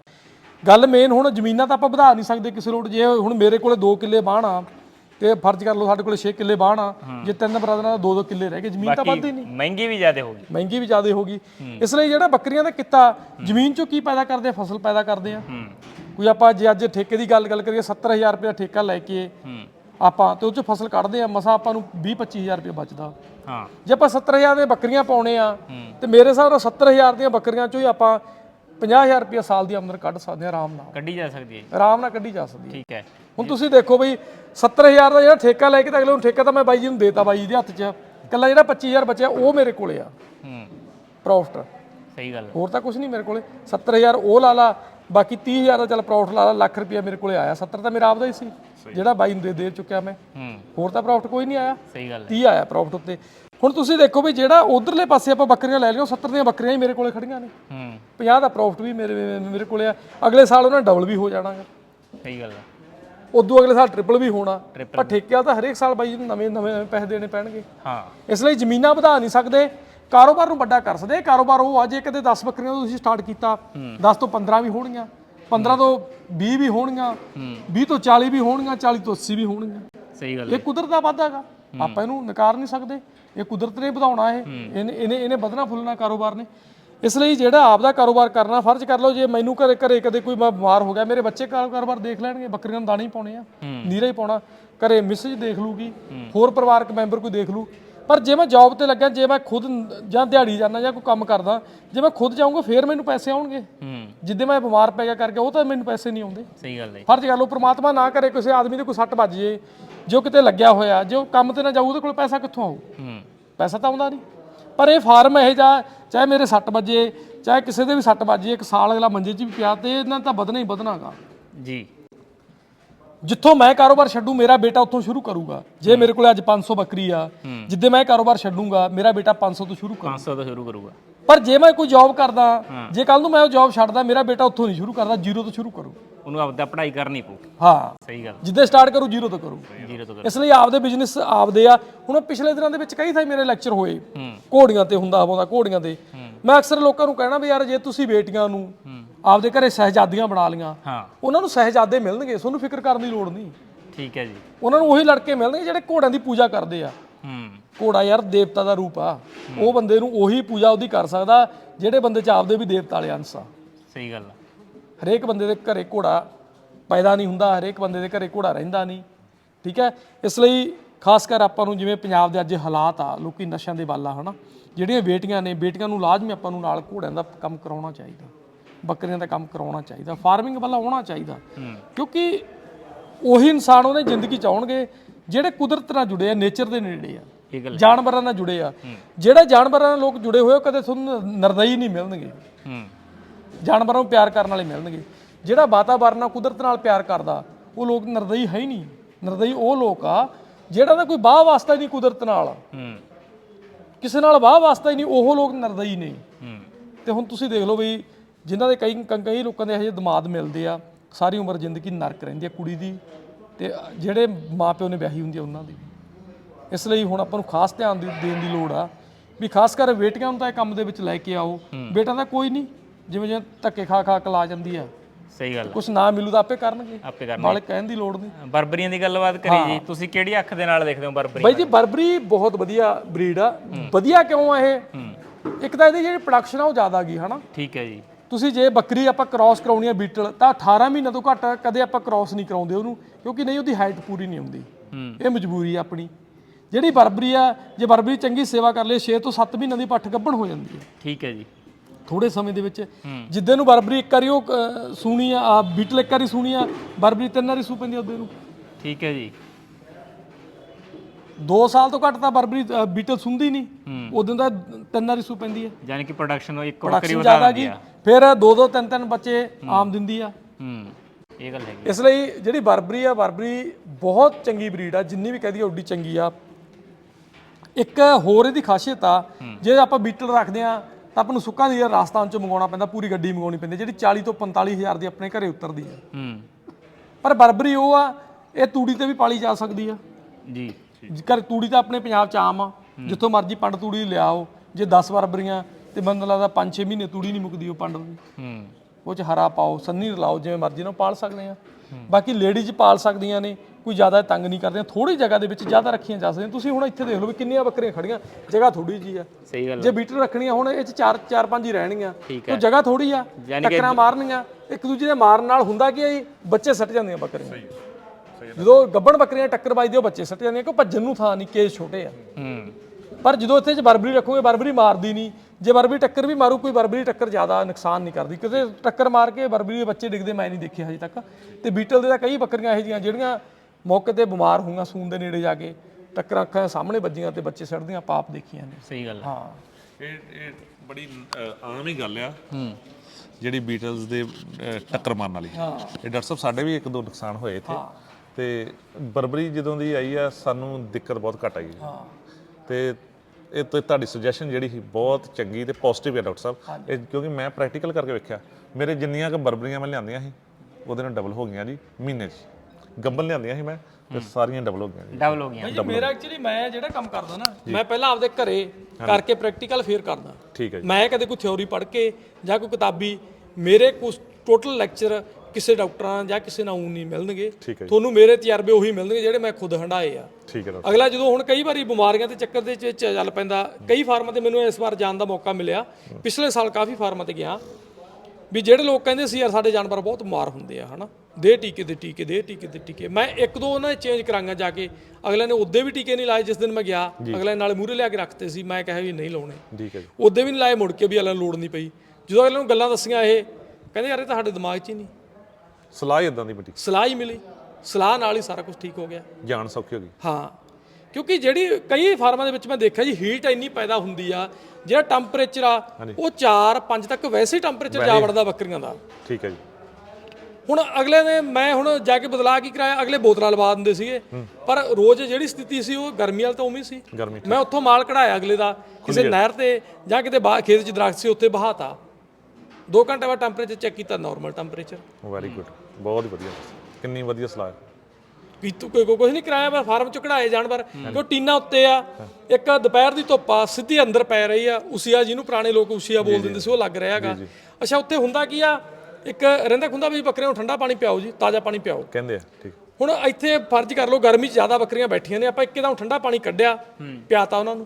ਗੱਲ ਮੇਨ ਹੁਣ ਜ਼ਮੀਨਾਂ ਤਾਂ ਆਪਾਂ ਵਧਾ ਨਹੀਂ ਸਕਦੇ ਕਿਸੇ ਲੋਟ ਜੇ ਹੁਣ ਮੇਰੇ ਕੋਲੇ 2 ਕਿੱਲੇ ਬਾਣ ਆ ਤੇ ਫਰਜ਼ ਕਰ ਲਓ ਸਾਡੇ ਕੋਲੇ 6 ਕਿੱਲੇ ਬਾਣ ਆ ਜੇ ਤਿੰਨ ਬਰਾਦਰਾਂ ਦਾ 2-2 ਕਿੱਲੇ ਰਹਿ ਗਏ ਜ਼ਮੀਨ ਤਾਂ ਵੱਧਦੀ ਨਹੀਂ। ਮਹਿੰਗੀ ਵੀ ਜ਼ਿਆਦਾ ਹੋ ਗਈ। ਮਹਿੰਗੀ ਵੀ ਜ਼ਿਆਦਾ ਹੋ ਗਈ। ਇਸ ਲਈ ਜਿਹੜਾ ਬੱਕਰੀਆਂ ਦਾ ਕਿੱਤਾ ਜ਼ਮੀਨ ਚੋਂ ਕੀ ਪੈਦਾ ਕਰਦੇ ਆ? ਫਸਲ ਪੈਦਾ ਕਰਦੇ ਆ। ਕੋਈ ਆਪਾਂ ਜੇ ਅੱਜ ਠੇਕੇ ਦੀ ਗੱਲ ਗੱਲ ਕਰੀਏ 70000 ਰੁਪਏ ਦਾ ਠੇਕਾ ਲੈ ਕੇ ਆਪਾਂ ਤੇ ਉਹ ਚ ਫਸਲ ਕੱਢਦੇ ਆ ਮਸਾ ਆਪਾਂ ਨੂੰ 20 25000 ਰੁਪਏ ਬਚਦਾ। ਹਾਂ। ਜੇ ਆਪਾਂ 70000 ਦੀਆਂ ਬੱਕਰੀਆਂ ਪਾਉਣੇ ਆ ਤੇ ਮੇਰੇ ਹਿਸਾਬ ਨਾਲ 70000 ਦੀਆਂ ਬੱਕਰੀਆਂ ਚੋਂ ਹੀ ਆਪਾਂ 50000 ਰੁਪਏ ਸਾਲ ਦੀ ਆਮਦਨ ਕੱਢ ਸਕਦੇ ਆ ਆਰਾਮ ਨਾਲ। ਕੱਢੀ ਜਾ ਸਕਦੀ ਹੈ ਆਰਾਮ ਨਾਲ ਕੱਢੀ ਜਾ ਸਕਦੀ ਹੈ। ਠੀਕ ਹੈ। ਹੁਣ ਤੁਸੀਂ ਦੇਖੋ ਬਈ 70000 ਦਾ ਜਿਹੜਾ ਠੇਕਾ ਲੈ ਕੇ ਤਾਂ ਅਗਲੇ ਨੂੰ ਠੇਕਾ ਤਾਂ ਮੈਂ ਬਾਈ ਜੀ ਨੂੰ ਦੇਤਾ ਬਾਈ ਜੀ ਦੇ ਹੱਥ 'ਚ। ਕੱਲਾ ਜਿਹੜਾ 25000 ਬਚਿਆ ਉਹ ਮੇਰੇ ਕੋਲੇ ਆ। ਹੂੰ। ਪ੍ਰੋਫਿਟ। ਸਹੀ ਗੱਲ ਹੈ। ਹੋਰ ਤਾਂ ਕੁਝ ਨਹੀਂ ਮੇਰੇ ਕੋਲੇ। 70000 ਉਹ ਲਾ ਲਾ ਬਾਕੀ 30000 ਦਾ ਚੱਲ ਪ੍ਰੋਫਿਟ ਲਾ ਲਾ ਲੱਖ ਰੁਪਇਆ ਮੇਰੇ ਕੋਲੇ ਆਇਆ। 70 ਤਾਂ ਮੇਰਾ ਆਪਦਾ ਹੀ ਸੀ ਜਿਹੜਾ ਬਾਈ ਨੂੰ ਦੇ ਦੇ ਚੁੱਕਿਆ ਮੈਂ। ਹੂੰ। ਹੋਰ ਤਾਂ ਪ੍ਰੋਫਿਟ ਕੋਈ ਨਹੀਂ ਆਇਆ। ਸਹੀ ਗੱਲ ਹੈ। 30 ਆਇਆ ਪ੍ਰੋਫਿਟ ਉੱਤੇ। ਹੁਣ ਤੁਸੀਂ ਦੇਖੋ ਵੀ ਜਿਹੜਾ ਉਧਰਲੇ ਪਾਸੇ ਆਪਾਂ ਬੱਕਰੀਆਂ ਲੈ ਲਈਆਂ ਉਹ 70 ਦੀਆਂ ਬੱਕਰੀਆਂ ਹੀ ਮੇਰੇ ਕੋਲੇ ਖੜੀਆਂ ਨੇ। ਹੂੰ। 50 ਦਾ ਪ੍ਰੋਫਿਟ ਵੀ ਮੇਰੇ ਮੇਰੇ ਕੋਲੇ ਆ। ਅਗਲੇ ਸਾਲ ਉਹਨਾਂ ਡਬਲ ਵੀ ਹੋ ਜਾਣਾ ਗਾ। ਸਹੀ ਗੱਲ ਹੈ। ਉਦੋਂ ਅਗਲੇ ਸਾਲ ਟ੍ਰਿਪਲ ਵੀ ਹੋਣਾ। ਪਰ ਠੇਕੇ ਵਾਲਾ ਤਾਂ ਹਰੇਕ ਸਾਲ ਬਾਈ ਨੂੰ ਨਵੇਂ ਨਵੇਂ ਪੈਸੇ ਦੇਣੇ ਪੈਣਗੇ। ਹਾਂ। ਇਸ ਲਈ ਜ਼ਮੀਨਾਂ ਵਧਾ ਨਹੀਂ ਸਕਦੇ ਕਾਰੋਬਾਰ ਨੂੰ ਵੱਡਾ ਕਰ ਸਕਦੇ। ਕਾਰੋਬਾਰ ਉਹ ਆ ਜੇ ਕਦੇ 10 ਬੱਕਰੀਆਂ ਤੋਂ ਤੁਸੀਂ ਸਟਾਰਟ ਕੀਤਾ 10 ਤੋਂ 15 ਵੀ ਹੋਣਗੀਆਂ 15 ਤੋਂ 20 ਵੀ ਹੋਣਗੀਆਂ 20 ਤੋਂ 40 ਵੀ ਹੋਣਗੀਆਂ 40 ਤੋਂ 80 ਵੀ ਹੋਣਗੀਆਂ। ਸਹੀ ਗੱਲ ਹੈ। ਇਹ ਕੁਦਰਤ ਦਾ ਵਾਧਾ ਹੈਗਾ। ਆਪਾਂ ਇਹਨੂੰ ਨਕਾਰ ਨਹੀਂ ਸਕਦੇ। ਇਹ ਕੁਦਰਤ ਨੇ ਵਧਾਉਣਾ ਇਹ। ਇਹਨੇ ਇਹਨੇ ਇਹਨੇ ਵਧਣਾ ਫੁੱਲਣਾ ਕਾਰੋਬਾਰ ਨੇ। ਇਸ ਲਈ ਜਿਹੜਾ ਆਪ ਦਾ ਕਾਰੋਬਾਰ ਕਰਨਾ ਫਰਜ਼ ਕਰ ਲਓ ਜੇ ਮੈਨੂੰ ਘਰੇ ਘਰੇ ਕਦੇ ਕੋਈ ਬਿਮਾਰ ਹੋ ਗਿਆ ਮੇਰੇ ਬੱਚੇ ਕਾਰ- ਕਾਰੋਬਾਰ ਦੇਖ ਲੈਣਗੇ ਬੱਕਰੀਆਂ ਨੂੰ ਦਾਣੇ ਹੀ ਪਾਉਣੇ ਆ। ਨੀਰਾ ਹੀ ਪਾਉਣਾ। ਘਰੇ ਮਿਸਜ ਦੇਖ ਲੂਗੀ ਹੋਰ ਪਰਿਵਾਰਕ ਮੈਂਬਰ ਕੋਈ ਦੇਖ ਲੂ ਪਰ ਜੇ ਮੈਂ ਜੌਬ ਤੇ ਲੱਗਿਆ ਜੇ ਮੈਂ ਖੁਦ ਜਾਂ ਦਿਹਾੜੀ ਜਾਂਦਾ ਜਾਂ ਕੋਈ ਕੰਮ ਕਰਦਾ ਜੇ ਮੈਂ ਖੁਦ ਜਾਊਂਗਾ ਫੇਰ ਮੈਨੂੰ ਪੈਸੇ ਆਉਣਗੇ। ਹੂੰ। ਜਿੱਦੇ ਮੈਂ ਬਿਮਾਰ ਪੈ ਗਿਆ ਕਰਕੇ ਉਹ ਤਾਂ ਮੈਨੂੰ ਪੈਸੇ ਨਹੀਂ ਆਉਂਦੇ। ਸਹੀ ਗੱਲ ਹੈ। ਫਰਜ਼ ਕਰ ਲਓ ਪ੍ਰਮਾਤਮਾ ਨਾ ਕਰੇ ਕਿਸੇ ਆਦਮੀ ਦੇ ਕੋਈ ਸੱਟ ਵੱਜ ਜੇ ਜੋ ਕਿਤੇ ਲੱਗਿਆ ਹੋਇਆ ਜੋ ਕੰਮ ਤੇ ਨਾ ਜਾਊ ਉਹਦੇ ਕੋਲ ਪੈਸਾ ਕਿੱਥੋਂ ਆਊ? ਹੂੰ। ਪੈਸਾ ਤਾਂ ਆਉਂਦਾ ਨਹੀਂ। ਪਰ ਇਹ ਫਾਰਮ ਇਹ ਜਾ ਚਾਹੇ ਮੇਰੇ ਸੱਟ ਵੱਜੇ ਚਾਹੇ ਕਿਸੇ ਦੇ ਵੀ ਸੱਟ ਵੱਜੇ ਇੱਕ ਸਾਲ ਅਗਲਾ ਮੰਜੇ 'ਚ ਵੀ ਪਿਆ ਤੇ ਇਹਨਾਂ ਤਾਂ ਵਧਣਾ ਹੀ ਵਧਣਾਗਾ। ਜੀ। ਜਿੱਥੋਂ ਮੈਂ ਕਾਰੋਬਾਰ ਛੱਡੂ ਮੇਰਾ ਬੇਟਾ ਉੱਥੋਂ ਸ਼ੁਰੂ ਕਰੂਗਾ। ਜੇ ਮੇਰੇ ਕੋਲ ਅੱਜ 500 ਬੱਕਰੀ ਆ ਜਿੱਦੇ ਮੈਂ ਕਾਰੋਬਾਰ ਛੱਡੂਗਾ ਮੇਰਾ ਬੇਟਾ 500 ਤੋਂ ਸ਼ੁਰੂ ਕਰੂ 500 ਤੋਂ ਸ਼ੁਰੂ ਕਰੂਗਾ। ਪਰ ਜੇ ਮੈਂ ਕੋਈ ਜੌਬ ਕਰਦਾ ਜੇ ਕੱਲ ਨੂੰ ਮੈਂ ਉਹ ਜੌਬ ਛੱਡਦਾ ਮੇਰਾ ਬੇਟਾ ਉੱਥੋਂ ਨਹੀਂ ਸ਼ੁਰੂ ਕਰਦਾ ਜ਼ੀਰੋ ਤੋਂ ਸ਼ੁਰੂ ਕਰੂ। ਉਹਨੂੰ ਆਪਦਾ ਪੜ੍ਹਾਈ ਕਰਨੀ ਪਊ। ਹਾਂ। ਸਹੀ ਗੱਲ। ਜਿੱਦੇ ਸਟਾਰਟ ਕਰੂ ਜ਼ੀਰੋ ਤੋਂ ਕਰੂ। ਜੀਰੋ ਤੋਂ ਕਰ। ਇਸ ਲਈ ਆਪਦੇ ਬਿਜ਼ਨਸ ਆਪਦੇ ਆ। ਹੁਣ ਪਿਛਲੇ ਦਿਨਾਂ ਦੇ ਵਿੱਚ ਕਈ ਥਾਈ ਮੇਰੇ ਲੈਕਚਰ ਹੋਏ। ਘੋੜੀਆਂ ਤੇ ਹੁੰਦਾ ਆਉਂਦਾ ਘੋੜੀਆਂ ਤੇ। ਮੈਂ ਅਕਸਰ ਲੋਕਾਂ ਨੂੰ ਕਹਿਣਾ ਵੀ ਯਾਰ ਜੇ ਤੁਸੀਂ ਬੇਟੀਆਂ ਨੂੰ ਆਪਦੇ ਘਰੇ ਸਹਿਜਾਦੀਆਂ ਬਣਾ ਲੀਆਂ। ਹਾਂ। ਉਹਨਾਂ ਨੂੰ ਸਹਿਜਾਦੇ ਮਿਲਣਗੇ ਤੁਹਾਨੂੰ ਫਿਕਰ ਕਰਨ ਦੀ ਲੋੜ ਨਹੀਂ। ਠੀਕ ਹੈ ਜੀ। ਉਹਨਾਂ ਨੂੰ ਉਹੀ ਲੜਕੇ ਮਿਲਣਗੇ ਜਿਹੜੇ ਘੋੜਿਆਂ ਦੀ ਪੂਜਾ ਕਰਦੇ ਆ। ਹੂੰ। ਘੋੜਾ ਯਾਰ ਦੇਵਤਾ ਦਾ ਰੂਪ ਆ। ਉਹ ਬੰਦੇ ਨੂੰ ਉਹੀ ਪੂਜਾ ਉਹਦੀ ਕਰ ਸਕਦਾ ਜਿਹੜੇ ਬੰਦੇ ਚ ਆਪਦੇ ਵੀ ਦੇਵਤਾ ਵਾਲੇ ਅੰਸ਼ ਆ। ਸਹੀ ਗੱਲ। ਹਰੇਕ ਬੰਦੇ ਦੇ ਘਰੇ ਘੋੜਾ ਪੈਦਾ ਨਹੀਂ ਹੁੰਦਾ ਹਰੇਕ ਬੰਦੇ ਦੇ ਘਰੇ ਘੋੜਾ ਰਹਿੰਦਾ ਨਹੀਂ। ਠੀਕ ਹੈ? ਇਸ ਲਈ ਖਾਸ ਕਰ ਆਪਾਂ ਨੂੰ ਜਿਵੇਂ ਪੰਜਾਬ ਦੇ ਅੱਜ ਹਾਲਾਤ ਆ ਲੋਕੀ ਨਸ਼ਿਆਂ ਦੇ ਵੱਲ ਆ ਹਨਾ। ਜਿਹੜੀਆਂ ਬੇਟੀਆਂ ਨੇ ਬੇਟੀਆਂ ਨੂੰ ਲਾਜ਼ਮੀ ਆਪਾਂ ਨੂੰ ਨਾਲ ਘੋੜਿਆਂ ਦਾ ਕੰਮ ਕਰਾਉਣਾ ਚਾਹੀਦਾ। ਬੱਕਰੀਆਂ ਦਾ ਕੰਮ ਕਰਾਉਣਾ ਚਾਹੀਦਾ ਫਾਰਮਿੰਗ ਵੱਲ ਆਉਣਾ ਚਾਹੀਦਾ। ਕਿਉਂਕਿ ਉਹੀ ਇਨਸਾਨ ਉਹਨੇ ਜ਼ਿੰਦਗੀ ਚ ਆਉਣਗੇ ਜਿਹੜੇ ਕੁਦਰਤ ਨਾਲ ਜੁੜੇ ਆ ਨੇਚਰ ਦੇ ਨੇੜੇ ਆ ਇਹ ਗੱਲ ਜਾਨਵਰਾਂ ਨਾਲ ਜੁੜੇ ਆ। ਜਿਹੜੇ ਜਾਨਵਰਾਂ ਨਾਲ ਲੋਕ ਜੁੜੇ ਹੋਏ ਉਹ ਕਦੇ ਤੁਹਾਨੂੰ ਨਰਦਈ ਨਹੀਂ ਮਿਲਣਗੇ। ਜਾਨਵਰਾਂ ਨੂੰ ਪਿਆਰ ਕਰਨ ਵਾਲੇ ਮਿਲਣਗੇ। ਜਿਹੜਾ ਵਾਤਾਵਰਨ ਨਾਲ ਕੁਦਰਤ ਨਾਲ ਪਿਆਰ ਕਰਦਾ ਉਹ ਲੋਕ ਨਰਦਈ ਹੈ ਹੀ ਨਹੀਂ। ਨਰਦਈ ਉਹ ਲੋਕ ਆ ਜਿਹੜਾ ਦਾ ਕੋਈ ਬਾਹ ਵਾਸਤਾ ਨਹੀਂ ਕੁਦਰਤ ਨਾਲ। ਕਿਸੇ ਨਾਲ ਵਾਹ ਵਾਸਤਾ ਹੀ ਨਹੀਂ ਉਹ ਲੋਕ ਨਰਦਈ ਨੇ ਹੂੰ। ਤੇ ਹੁਣ ਤੁਸੀਂ ਦੇਖ ਲਓ ਵੀ ਜਿਨ੍ਹਾਂ ਦੇ ਕਈ ਕਈ ਲੋਕਾਂ ਦੇ ਇਹੋ ਜਿਹੇ ਦਿਮਾਗ ਮਿਲਦੇ ਆ ਸਾਰੀ ਉਮਰ ਜ਼ਿੰਦਗੀ ਨਰਕ ਰਹਿੰਦੀ ਆ ਕੁੜੀ ਦੀ ਤੇ ਜਿਹੜੇ ਮਾਪਿਓ ਨੇ ਵਿਆਹੀ ਹੁੰਦੀ ਆ ਉਹਨਾਂ ਦੀ। ਇਸ ਲਈ ਹੁਣ ਆਪਾਂ ਨੂੰ ਖਾਸ ਧਿਆਨ ਦੇ- ਦੇਣ ਦੀ ਲੋੜ ਆ ਵੀ ਖਾਸ ਕਰ ਬੇਟੀਆਂ ਨੂੰ ਤਾਂ ਇਹ ਕੰਮ ਦੇ ਵਿੱਚ ਲੈ ਕੇ ਆਓ। ਬੇਟਾ ਤਾਂ ਕੋਈ ਨਹੀਂ ਜਿਵੇਂ ਜਿਵੇਂ ਧੱਕੇ ਖਾ ਖਾ ਕੇ ਲਾ ਜਾਂਦੀ ਆ। ਸਹੀ ਗੱਲ। ਕੁਛ ਨਾ ਮਿਲੂ ਤਾਂ ਆਪੇ ਕਰਨਗੇ। ਆਪੇ ਕਰਨਾ ਨਾਲੇ ਕਹਿਣ ਦੀ ਲੋੜ ਨਹੀਂ। ਬਰਬਰੀਆਂ ਦੀ ਗੱਲਬਾਤ ਕਰੀ ਜੀ। ਤੁਸੀਂ ਕਿਹੜੀ ਅੱਖ ਦੇ ਨਾਲ ਦੇਖਦੇ ਹੋ ਬਰਬਰੀ? ਬਾਈ ਜੀ ਬਰਬਰੀ ਬਹੁਤ ਵਧੀਆ ਬਰੀਡ ਆ। ਵਧੀਆ ਕਿਉਂ ਆ ਇਹ? ਇੱਕ ਤਾਂ ਇਹਦੀ ਜਿਹੜੀ ਪ੍ਰੋਡਕਸ਼ਨ ਆ ਉਹ ਜ਼ਿਆਦਾ ਗਈ ਹਨਾ? ਠੀਕ ਹੈ ਜੀ। ਤੁਸੀਂ ਜੇ ਬੱਕਰੀ ਆਪਾਂ ਕ੍ਰਾਸ ਕਰਾਉਣੀ ਆ ਬੀਟਲ ਤਾਂ 18 ਮਹੀਨਿਆਂ ਤੋਂ ਘੱਟ ਕਦੇ ਆਪਾਂ ਕ੍ਰਾਸ ਨਹੀਂ ਕਰਾਉਂਦੇ ਉਹਨੂੰ ਕਿਉਂਕਿ ਨਹੀਂ ਉਹਦੀ ਹਾਈਟ ਪੂਰੀ ਨਹੀਂ ਹੁੰਦੀ। ਹੂੰ। ਇਹ ਮਜਬੂਰੀ ਆ ਆਪਣੀ। ਜਿਹੜੀ ਬਰਬਰੀ ਆ ਜੇ ਬਰਬਰੀ ਚੰਗੀ ਸੇਵਾ ਕਰ ਲਏ 6 ਤੋਂ 7 ਮਹੀਨਿਆਂ ਦੀ ਪੱਠ ਗੱਭਣ ਹੋ ਜਾਂਦੀ ਹੈ। ਠੀਕ ਹੈ ਜੀ। ਥੋੜੇ ਸਮੇਂ ਦੇ ਵਿੱਚ ਜਿੱਦੇ ਨੂੰ ਬਰਬਰੀ ਇੱਕ ਵਾਰੀ ਉਹ ਸੂਣੀ ਆ ਬੀਟਲ ਇੱਕ ਵਾਰੀ ਸੂਣੀ ਆ ਬਰਬਰੀ ਤਿੰਨ ਵਾਰੀ ਸੂ ਪੈਂਦੀ ਆ ਉਹਦੇ ਨੂੰ। ਠੀਕ ਹੈ ਜੀ। 2 ਸਾਲ ਤੋਂ ਘੱਟ ਤਾਂ ਬਰਬਰੀ ਬੀਟਲ ਸੁੰਦੀ ਨਹੀਂ। ਉਦੋਂ ਦਾ ਤਿੰਨ ਵਾਰੀ ਸੂ ਪੈਂਦੀ ਹੈ। ਯਾਨੀ ਕਿ ਪ੍ਰੋਡਕਸ਼ਨ ਇੱਕ ਬੱਕਰੀ ਪ੍ਰੋਡਕਸ਼ਨ ਵਧਾ ਦਿੰਦੀ ਆ ਫਿਰ ਦੋ ਦੋ ਤਿੰਨ ਤਿੰਨ ਬੱਚੇ ਆਮ ਦਿੰਦੀ ਆ। ਹੂੰ ਇਹ ਗੱਲ ਹੈਗੀ ਇਸ ਲਈ ਜਿਹੜੀ ਬਰਬਰੀ ਆ ਬਰਬਰੀ ਬਹੁਤ ਚੰਗੀ ਬਰੀਡ ਆ ਜਿੰਨੀ ਵੀ ਕਹਦੀ ਓਡੀ ਚੰਗੀ ਆ। ਇੱਕ ਹੋਰ ਇਹਦੀ ਖਾਸੀਅਤ ਆ ਜੇ ਆਪਾਂ ਬੀਟਲ ਰੱਖਦੇ ਆ ਤਾਂ ਆਪਾਂ ਨੂੰ ਸੁੱਕਾ ਦੀ ਰਾਜਸਥਾਨ ਚੋਂ ਮੰਗਾਉਣਾ ਪੈਂਦਾ ਪੂਰੀ ਗੱਡੀ ਮੰਗਾਉਣੀ ਪੈਂਦੀ ਜਿਹੜੀ 40 ਤੋਂ 45 ਹਜ਼ਾਰ ਦੀ ਆਪਣੇ ਘਰੇ ਉਤਰਦੀ ਆ। ਹੂੰ। ਪਰ ਬਰਬਰੀ ਉਹ ਆ ਇਹ ਤੂੜੀ ਤੇ ਵੀ ਪਾਲੀ ਜਾ ਸਕਦੀ ਆ। ਜੀ। ਘਰ ਤੂੜੀ ਤਾਂ ਆਪਣੇ ਪੰਜਾਬ ਚ ਆਮ ਆ ਜਿੱਥੋਂ ਮਰਜ਼ੀ ਪੰਡ ਤੂੜੀ ਲਿਆਓ ਜੇ 10 ਬਰਬਰੀਆਂ ਤੇ ਮੈਨੂੰ ਲੱਗਦਾ 5-6 ਮਹੀਨੇ ਤੂੜੀ ਨਹੀਂ ਮੁੱਕਦੀ ਉਹ ਪੰਡ ਦੀ। ਹੂੰ। ਉਹ ਚ ਹਰਾ ਪਾਓ ਸੰਨੀ ਰਲਾਓ ਜਿਵੇਂ ਮਰਜ਼ੀ ਨਾਲ ਪਾਲ ਸਕਦੇ ਆ। ਬਾਕੀ ਲੇਡੀਜ਼ ਪਾਲ ਸਕਦੀਆਂ ਨੇ ਕੋਈ ਜ਼ਿਆਦਾ ਤੰਗ ਨਹੀਂ ਕਰਦੀਆਂ ਥੋੜੀ ਜਗ੍ਹਾ ਦੇ ਵਿੱਚ ਜ਼ਿਆਦਾ ਰੱਖੀਆਂ ਜਾ ਸਕਦੀਆਂ। ਤੁਸੀਂ ਹੁਣ ਇੱਥੇ ਦੇਖ ਲਓ ਵੀ ਕਿੰਨੀਆਂ ਬੱਕਰੀਆਂ ਖੜੀਆਂ ਜਗ੍ਹਾ ਥੋੜੀ ਜੀ ਆ। ਸਹੀ ਗੱਲ ਜੇ ਬੀਟਲ ਰੱਖਣੀਆਂ ਹੁਣ ਇਹ ਚ ਚਾਰ ਚਾਰ ਪੰਜ ਹੀ ਰਹਿਣਗੀਆਂ। ਉਹ ਜਗ੍ਹਾ ਥੋੜੀ ਆ ਟੱਕਰਾਂ ਮਾਰਨੀਆਂ ਇੱਕ ਦੂਜੇ ਦੇ ਮਾਰਨ ਨਾਲ ਹੁੰਦਾ ਕੀ ਆ ਜੀ ਬੱਚੇ ਸੱਟ ਜਾਂਦੀਆਂ ਬੱਕਰੀਆਂ। ਜਦੋਂ ਗੱਬਣ ਬੱਕਰੀਆਂ ਟੱਕਰ ਵੱਜਦੀ ਉਹ ਬੱਚੇ ਸੱਟ ਜਾਂਦੇ ਆ ਕਿ ਭੱਜਣ ਨੂੰ ਥਾਂ ਨਹੀਂ ਕੇਸ ਛੋਟੇ ਆ। ਹੂੰ। ਪਰ ਜਦੋਂ ਇੱਥੇ ਚ ਬਰਬਰੀ ਰੱਖੋਗੇ ਬਰਬਰੀ ਮਾਰਦੀ ਨਹੀਂ ਜੇ ਬਰਬਰੀ ਟੱਕਰ ਵੀ ਮਾਰੂ ਕੋਈ ਬਰਬਰੀ ਟੱਕਰ ਜ਼ਿਆਦਾ ਨੁਕਸਾਨ ਨਹੀਂ ਕਰਦੀ। ਕਿਉਂਕਿ ਟੱਕਰ ਮਾਰ ਕੇ ਬਰਬਰੀ ਦੇ ਬੱਚੇ ਡਿੱਗਦੇ ਮੈਂ ਨਹੀਂ ਦੇਖੇ ਹਜੇ ਤੱਕ। ਤੇ ਬੀਟਲ ਦੇ ਤਾਂ ਕਈ ਬੱਕਰੀਆਂ ਇਹੋ ਜਿਹੀਆਂ ਜਿਹੜੀਆਂ ਮੌਕੇ ਤੇ ਬਿਮਾਰ ਹੋਈਆਂ ਸੂਨ ਦੇ ਨੇੜੇ ਜਾ ਕੇ ਟੱਕਰਾਂ ਅੱਖਾਂ ਦੇ ਸਾਹਮਣੇ ਵੱਜੀਆਂ ਤੇ ਬੱਚੇ ਸੜਦੀਆਂ ਪਾਪ ਦੇਖੀਆਂ ਨੇ। ਸਹੀ ਗੱਲ ਹੈ ਹਾਂ। ਇਹ ਇਹ ਬੜੀ ਅ, ਆਮ ਹੀ ਗੱਲ ਆ। ਹੂੰ। ਜਿਹੜੀ ਬੀਟਲਸ ਦੇ ਅ, ਟੱਕਰ ਮਾਰਨ ਵਾਲੀ। ਇਹ ਡਾਕਟਰ ਸਾਹਿਬ ਸਾਡੇ ਵੀ ਇੱਕ ਦੋ ਨੁਕਸਾਨ ਹੋਏ ਇੱਥੇ। ਤੇ ਬਰਬਰੀ ਜਦੋਂ ਦੀ ਆਈ ਆ ਸਾਨੂੰ ਦਿੱਕਤ ਬਹੁਤ ਘਟ ਆਈ। ਹੈ। ਤੇ ਇਹ ਤੇ ਤੁਹਾਡੀ ਸੁਜੈਸ਼ਨ ਜਿਹੜੀ ਸੀ ਬਹੁਤ ਚੰਗੀ ਤੇ ਪੋਜ਼ਿਟਿਵ ਹੈ ਡਾਕਟਰ ਸਾਹਿਬ। ਇਹ ਕਿਉਂਕਿ ਮੈਂ ਪ੍ਰੈਕਟੀਕਲ ਕਰਕੇ ਵੇਖਿਆ ਮੇਰੇ ਜਿੰਨੀਆਂ ਕ ਬਰਬਰੀਆਂ ਮੈਂ ਲਿਆਂਦੀਆਂ ਸੀ ਉਹਦੇ ਨਾਲ ਡਬਲ ਹੋ ਗਈਆਂ ਜੀ ਮਹੀਨੇ 'ਚ। ਗੱਬਲ ਲਿਆਂਦੀਆਂ ਸੀ ਮੈਂ ਤੇ ਸਾਰੀਆਂ ਡਬਲ ਹੋ ਗਈਆਂ ਜੀ। ਡਬਲ ਹੋ ਗਿਆ ਜੀ ਮੇਰਾ ਐਕਚੁਅਲੀ ਮੈਂ ਜਿਹੜਾ ਕੰਮ ਕਰਦਾ ਨਾ ਮੈਂ ਪਹਿਲਾਂ ਆਪਦੇ ਘਰੇ ਕਰਕੇ ਪ੍ਰੈਕਟੀਕਲ ਫੇਰ ਕਰਦਾ। ਠੀਕ ਹੈ ਜੀ। ਮੈਂ ਕਦੇ ਕੋਈ ਥਿਉਰੀ ਪੜ੍ਹ ਕੇ ਜਾਂ ਕੋਈ ਕਿਤਾਬੀ ਮੇਰੇ ਕੁਝ ਟੋਟਲ ਲੈਕਚਰ ਕਿਸੇ ਡਾਕਟਰਾਂ ਜਾਂ ਕਿਸੇ ਨਾਲ ਊਂ ਨਹੀਂ ਮਿਲਣਗੇ। ਠੀਕ ਹੈ ਜੀ। ਤੁਹਾਨੂੰ ਮੇਰੇ ਤਜਰਬੇ ਉਹੀ ਮਿਲਣਗੇ ਜਿਹੜੇ ਮੈਂ ਖੁਦ ਹੰਡਾਏ ਆ। ਠੀਕ ਹੈ ਡਾਕਟਰ। ਅਗਲਾ ਜਦੋਂ ਹੁਣ ਕਈ ਵਾਰੀ ਬਿਮਾਰੀਆਂ ਦੇ ਚੱਕਰ ਦੇ ਵਿੱਚ ਚੱਲ ਪੈਂਦਾ ਕਈ ਫਾਰਮਾਂ ਤੇ ਮੈਨੂੰ ਇਸ ਵਾਰ ਜਾਣ ਦਾ ਮੌਕਾ ਮਿਲਿਆ। ਪਿਛਲੇ ਸਾਲ ਕਾਫੀ ਫਾਰਮਾਂ ਤੇ ਗਿਆ। ਵੀ ਜਿਹੜੇ ਲੋਕ ਕਹਿੰਦੇ ਸੀ ਯਾਰ ਸਾਡੇ ਜਾਨਵਰ ਬਹੁਤ ਬਿਮਾਰ ਹੁੰਦੇ ਆ ਹਨਾ। ਦੇ ਟੀਕੇ ਦੇ ਟੀਕੇ ਦੇ ਟੀਕੇ ਦੇ ਟੀਕੇ। ਮੈਂ ਇੱਕ ਦੋ ਉਹਨਾਂ ਦੇ ਚੇਂਜ ਕਰਾਂਗਾ ਜਾ ਕੇ। ਅਗਲੇ ਨੇ ਉਹਦੇ ਵੀ ਟੀਕੇ ਨਹੀਂ ਲਾਏ ਜਿਸ ਦਿਨ ਮੈਂ ਗਿਆ। ਅਗਲੇ ਨਾਲ ਮੂਹਰੇ ਲਿਆ ਕੇ ਰੱਖਤੇ ਸੀ। ਮੈਂ ਕਿਹਾ ਵੀ ਨਹੀਂ ਲਾਉਣੇ। ਠੀਕ ਹੈ ਜੀ। ਉਹਦੇ ਵੀ ਨਹੀਂ ਲਾਏ ਮੁੜ ਕੇ ਵੀ ਅਗਲੇ ਨੂੰ ਲੋੜ ਨਹੀਂ ਪਈ। ਜਦੋਂ ਅਗਲੇ ਨੂੰ ਗੱਲਾਂ ਦੱਸੀਆਂ ਇਹ ਕਹਿੰਦੇ ਯਾਰ ਇਹ ਤਾਂ ਸਾਡੇ ਦਿਮਾਗ 'ਚ ਹੀ ਨਹੀਂ। ਸਲਾਹ ਇਦਾਂ ਦੀ ਬਟੀ। ਸਲਾਹ ਹੀ ਮਿਲੀ। ਸਲਾਹ ਨਾਲ ਹੀ ਸਾਰਾ ਕੁਝ ਠੀਕ ਹੋ ਗਿਆ। ਜਾਨ ਸੌਖੀ ਹੋ ਗਈ। ਹਾਂ। ਕਿਉਂਕਿ ਜਿਹੜੀ ਕਈ ਫਾਰਮਾਂ ਦੇ ਵਿੱਚ ਮੈਂ ਦੇਖਿਆ ਜੀ ਹੀਟ ਇੰਨੀ ਪੈਦਾ ਹੁੰਦੀ ਆ ਜਿਹੜਾ ਟੈਂਪਰੇਚਰ ਆ ਉਹ 4 5 ਤੱਕ ਵੈਸੇ ਟੈਂਪਰੇਚਰ ਜਾ ਵੜਦਾ ਬੱਕਰੀਆਂ ਦਾ। ਠੀਕ ਹੈ ਜੀ। ਹੁਣ ਅਗਲੇ ਨੇ ਮੈਂ ਹੁਣ ਜਾ ਕੇ ਬਦਲਾ ਕੀ ਕਰਾਇਆ? ਅਗਲੇ ਬੋਤਲਾਂ ਲਵਾ ਦਿੰਦੇ ਸੀਗੇ। ਪਰ ਰੋਜ਼ ਜਿਹੜੀ ਸਥਿਤੀ ਸੀ ਉਹ ਗਰਮੀ ਵਾਲ ਤਾਂ ਉਵੇਂ ਸੀ। ਮੈਂ ਉੱਥੋਂ ਮਾਲ ਕਢਾਇਆ ਅਗਲੇ ਦਾ ਕਿਸੇ ਨਹਿਰ ਤੇ ਜਾਂ ਕਿਤੇ ਖੇਤ 'ਚ ਦਰਖਤ ਸੀ ਉੱਥੇ ਬਹਾਤਾ। 2 ਘੰਟੇ ਬਾਅਦ ਟੈਂਪਰੇਚਰ ਚੈੱਕ ਕੀਤਾ ਨਾਰਮਲ ਟੈਂਪਰੇਚਰ ਵੈਰੀ ਗੁੱਡ ਬਹੁਤ ਹੀ ਵਧੀਆ। ਕਿੰਨੀ ਵਧੀਆ ਸਲਾਹ ਹੈ। ਕੀਤੂ ਕੋਈ ਕੁਝ ਨਹੀਂ ਕਰਾਇਆ ਬਸ ਫਾਰਮ ਚ ਕਢਾਏ ਜਾਨਵਰ ਕਿਉਂ ਟੀਨਾ ਉੱਤੇ ਆ ਇੱਕ ਦੁਪਹਿਰ ਦੀ ਧੁੱਪ ਆ ਸਿੱਧੀ ਅੰਦਰ ਪੈ ਰਹੀ ਆ ਉਸੀਆ ਜਿਹਨੂੰ ਪੁਰਾਣੇ ਲੋਕ ਉਸੀਆ ਬੋਲ ਦਿੰਦੇ ਸੀ ਉਹ ਲੱਗ ਰਿਹਾ ਹੈਗਾ। ਅੱਛਾ ਉੱਥੇ ਹੁੰਦਾ ਕੀ ਆ ਇੱਕ ਰਹਿੰਦਾ ਖੁੰਦਾ ਵੀ ਬੱਕਰੀਆਂ ਨੂੰ ਠੰਡਾ ਪਾਣੀ ਪਿਆਓ ਜੀ ਤਾਜ਼ਾ ਪਾਣੀ ਪਿਆਓ। ਕਹਿੰਦੇ ਆ ਠੀਕ। ਹੁਣ ਇੱਥੇ ਫਰਜ਼ ਕਰ ਲਓ ਗਰਮੀ 'ਚ ਜ਼ਿਆਦਾ ਬੱਕਰੀਆਂ ਬੈਠੀਆਂ ਨੇ ਆਪਾਂ ਇੱਕਦਮ ਠੰਡਾ ਪਾਣੀ ਕੱਢਿਆ ਪਿਆਤਾ ਉਹਨਾਂ ਨੂੰ।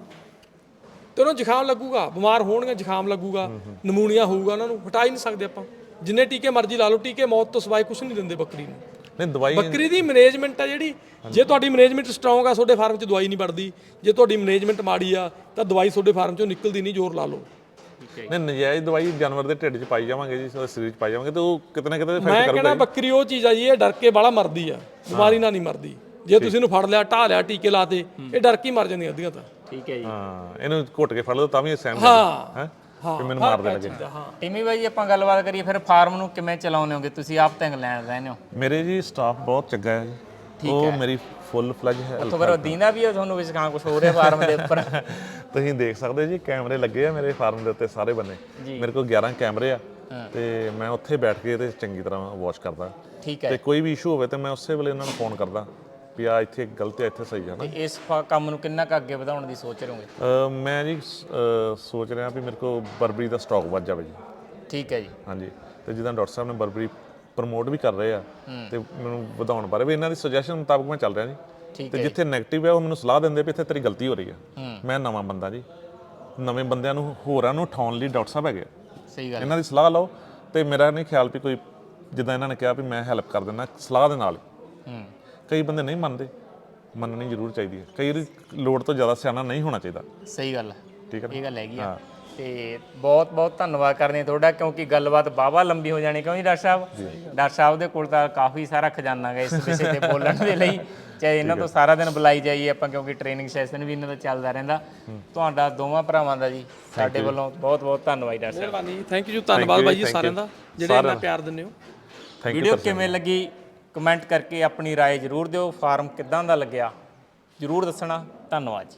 ਤੇ ਉਹਨਾਂ ਨੂੰ ਜ਼ੁਕਾਮ ਲੱਗੂਗਾ ਬਿਮਾਰ ਹੋਣਗੇ ਜ਼ੁਕਾਮ ਲੱਗੂਗਾ ਨਮੂਨੀਆ ਹੋਊਗਾ ਉਹਨਾਂ ਨੂੰ ਹਟਾ ਹੀ ਨਹੀਂ ਸਕਦੇ ਆਪਾਂ। ਜਿੰਨੇ ਟੀਕੇ ਮਰਜ਼ੀ ਲਾ ਲਓ ਟੀਕੇ ਮੌਤ ਤੋਂ ਸਿਵਾਏ ਕੁਝ ਨਹੀਂ ਦਿੰਦੇ ਬੱਕਰੀ ਨੂੰ। ਨਹੀਂ ਦਵਾਈ ਬੱਕਰੀ ਦੀ ਮੈਨੇਜਮੈਂਟ ਆ ਜਿਹੜੀ ਜੇ ਤੁਹਾਡੀ ਮੈਨੇਜਮੈਂਟ ਸਟਰੋਂਗ ਆ ਤੁਹਾਡੇ ਫਾਰਮ 'ਚ ਦਵਾਈ ਨਹੀਂ ਵੜਦੀ ਜੇ ਤੁਹਾਡੀ ਮੈਨੇਜਮੈਂਟ ਮਾੜੀ ਆ ਤਾਂ ਦਵਾਈ ਤੁਹਾਡੇ ਫਾਰਮ 'ਚੋਂ ਨਿਕਲਦੀ ਨਹੀਂ ਜ਼ੋਰ ਲਾ ਲਓ। ਨਹੀਂ ਨਜਾਇਜ਼ ਦਵਾਈ ਜਾਨਵਰ ਦੇ ਢਿੱਡ 'ਚ ਪਾਈ ਜਾਵਾਂਗੇ ਜੀ ਉਹਦੇ ਸਰੀਰ 'ਚ ਪਾਈ ਜਾਵਾਂਗੇ ਤੇ ਉਹ ਕਿਤੇ ਨਾ ਕਿਤੇ ਮੈਂ ਇਫੈਕਟ ਕਰੂਗਾ ਕਹਿੰਦਾ ਬੱਕਰੀ ਉਹ ਚੀਜ਼ ਆ ਜੀ ਇਹ ਡਰ ਕੇ ਬਾਲਾ ਮਰਦੀ ਆ। ਬਿਮਾਰੀ ਨਾਲ ਨਹੀਂ ਮਰਦੀ। ਜੇ ਤੁਸੀਂ ਇਹਨੂੰ ਫੜ ਲਿਆ ਢਾ ਲਿਆ ਟੀਕੇ ਲਾਤੇ ਇਹ ਡਰ ਕੇ ਹੀ ਮਰ ਜਾਂਦੀਆਂ ਅੱਧੀਆਂ ਤਾਂ। ਠੀਕ ਹੈ ਜੀ। ਹਾਂ ਇਹਨੂੰ ਘੁੱਟ ਕੇ ਫੜ ਲਓ ਤਾਂ ਵੀ ਇਹ ਸਹਿਮ ਹਾਂ। ਹੈ ਕਿ ਮੈਨੂੰ ਮਾਰਦੇ ਲੱਗੇ। ਟੀਮੀ ਬਾਈ ਜੀ ਆਪਾਂ ਗੱਲਬਾਤ ਕਰੀਏ ਫਿਰ ਫਾਰਮ ਨੂੰ ਕਿਵੇਂ ਚਲਾਉਂਦੇ ਹੋਗੇ? ਤੁਸੀਂ ਆਪ ਤਾਂ ਇੰਗਲੈਂਡ ਰਹਿੰਦੇ ਹੋ। ਮੇਰੇ ਜੀ ਸਟਾਫ ਬਹੁਤ ਚੰਗਾ ਹੈ ਜੀ। ਉਹ ਮੇਰੀ ਫੁੱਲ ਫਲੈਜ ਹੈ ਉੱਥੋਂ ਫਿਰ ਦੀਨਾ ਵੀ ਆ ਤੁਹਾਨੂੰ ਵੀ ਸਿਖਾਂ ਕੁਝ ਹੋ ਰਿਹਾ ਫਾਰਮ ਦੇ ਉੱਪਰ? ਤੁਸੀਂ ਦੇਖ ਸਕਦੇ ਜੀ ਕੈਮਰੇ ਲੱਗੇ ਆ ਮੇਰੇ ਫਾਰਮ ਦੇ ਉੱਤੇ ਸਾਰੇ ਬੰਨੇ। ਮੇਰੇ ਕੋਲ 11 ਕੈਮਰੇ ਆ ਤੇ ਮੈਂ ਉੱਥੇ ਬੈਠ ਕੇ ਤੇ ਚੰਗੀ ਤਰ੍ਹਾਂ ਵਾਚ ਕਰਦਾ। ਠੀਕ ਹੈ। ਤੇ ਕੋਈ ਵੀ ਇਸ਼ੂ ਹੋਵੇ ਤੇ ਮੈਂ ਉਸੇ ਵੇਲੇ ਇਹਨਾਂ ਨੂੰ ਫੋਨ ਕਰਦਾ। ਵੀ ਆ ਇੱਥੇ ਗਲਤ ਹੈ ਇੱਥੇ ਸਹੀ ਹੈ ਨਾ। ਇਸ ਫਾ- ਕੰਮ ਨੂੰ ਕਿੰਨਾ ਕੁ ਅੱਗੇ ਵਧਾਉਣ ਦੀ ਸੋਚ ਰਹੇ ਹੋਗੇ? ਅਹ ਮੈਂ ਜੀ ਅਹ ਸੋਚ ਰਿਹਾ ਵੀ ਮੇਰੇ ਕੋਲ ਬਰਬਰੀ ਦਾ ਸਟਾਕ ਵੱਧ ਜਾਵੇ ਜੀ। ਠੀਕ ਹੈ ਜੀ। ਹਾਂਜੀ ਤੇ ਜਿੱਦਾਂ ਡਾਕਟਰ ਸਾਹਿਬ ਨੇ ਬਰਬਰੀ ਪ੍ਰਮੋਟ ਵੀ ਕਰ ਰਹੇ ਆ ਤੇ ਮੈਨੂੰ ਵਧਾਉਣ ਬਾਰੇ ਵੀ ਇਹਨਾਂ ਦੀ ਸੁਜੈਸ਼ਨ ਮੁਤਾਬਕ ਮੈਂ ਚੱਲ ਰਿਹਾ ਜੀ। ਠੀਕ ਤੇ ਜਿੱਥੇ 네ਗੇਟਿਵ ਹੈ ਉਹ ਮੈਨੂੰ ਸਲਾਹ ਦਿੰਦੇ ਵੀ ਇੱਥੇ ਤੇਰੀ ਗਲਤੀ ਹੋ ਰਹੀ ਆ। ਮੈਂ ਨਵਾਂ ਬੰਦਾ ਜੀ। ਨਵੇਂ ਬੰਦਿਆਂ ਨੂੰ ਹੋਰਾਂ ਨੂੰ ਉਠਾਉਣ ਲਈ ਡਾਕਟਰ ਸਾਹਿਬ ਹੈਗੇ ਆ। ਸਹੀ ਗੱਲ ਇਹਨਾਂ ਦੀ ਸਲਾਹ ਲਓ ਤੇ ਮੇਰਾ ਨਹੀਂ ਖਿਆਲ ਵੀ ਕੋਈ ਜਿੱਦਾਂ ਇਹਨਾਂ ਨੇ ਕਿਹਾ ਵੀ ਮੈਂ ਹੈਲਪ ਕਰ ਦਿੰਦਾ ਸਲਾਹ ਦੇ ਨਾਲ ਹੂੰ। ਕਈ ਬੰਦੇ ਨਹੀਂ ਮੰਨਦੇ। ਮੰਨਣੀ ਜ਼ਰੂਰ ਚਾਹੀਦੀ ਹੈ। ਕਈ ਵਾਰੀ ਲੋੜ ਤੋਂ ਜ਼ਿਆਦਾ ਸਿਆਣਾ ਨਹੀਂ ਹੋਣਾ ਚਾਹੀਦਾ। ਸਹੀ ਗੱਲ ਹੈ ਠੀਕ ਹੈ ਨਾ? ਇਹ ਗੱਲ ਹੈਗੀ ਆ। ਤੇ ਬਹੁਤ ਬਹੁਤ ਧੰਨਵਾਦ ਕਰਦੇ ਹਾਂ ਤੁਹਾਡਾ ਕਿਉਂਕਿ ਗੱਲਬਾਤ ਬਾਬਾ ਲੰਬੀ ਹੋ ਜਾਣੀ ਕਿਉਂ ਜੀ ਡਾਕਟਰ ਸਾਹਿਬ? ਡਾਕਟਰ ਸਾਹਿਬ ਦੇ ਕੋਲ ਤਾਂ ਕਾਫੀ ਸਾਰਾ ਖਜ਼ਾਨਾ ਹੈ ਇਸ ਵਿਸ਼ੇ ਤੇ ਬੋਲਣ ਦੇ ਲਈ। ਚਾਹੇ ਇਹਨਾਂ ਤੋਂ ਸਾਰਾ ਦਿਨ ਬੁਲਾਈ ਜਾਈਏ ਆਪਾਂ ਕਿਉਂਕਿ ਟ੍ਰੇਨਿੰਗ ਸੈਸ਼ਨ ਵੀ ਇਹਨਾਂ ਦਾ ਚੱਲਦਾ ਰਹਿੰਦਾ। ਤੁਹਾਡਾ ਦੋਵਾਂ ਭਰਾਵਾਂ ਦਾ ਜੀ ਸਾਡੇ ਵੱਲੋਂ ਬਹੁਤ ਬਹੁਤ ਧੰਨਵਾਦ ਡਾਕਟਰ ਸਾਹਿਬ। ਮਿਹਰਬਾਨੀ ਥੈਂਕ ਯੂ ਧੰਨਵਾਦ ਬਾਈ ਜੀ ਸਾਰਿਆਂ ਦਾ ਜਿਹੜੇ ਇੰਨਾ ਪਿਆਰ ਦਿੰਦੇ ਹੋ। ਥੈਂਕ ਯੂ ਵੀਡੀਓ ਕਿਵੇਂ ਲੱਗੀ? ਕਮੈਂਟ ਕਰਕੇ ਆਪਣੀ رائے ਜ਼ਰੂਰ ਦਿਓ ਫਾਰਮ ਕਿੱਦਾਂ ਦਾ ਲੱਗਿਆ ਜ਼ਰੂਰ ਦੱਸਣਾ ਧੰਨਵਾਦ ਜੀ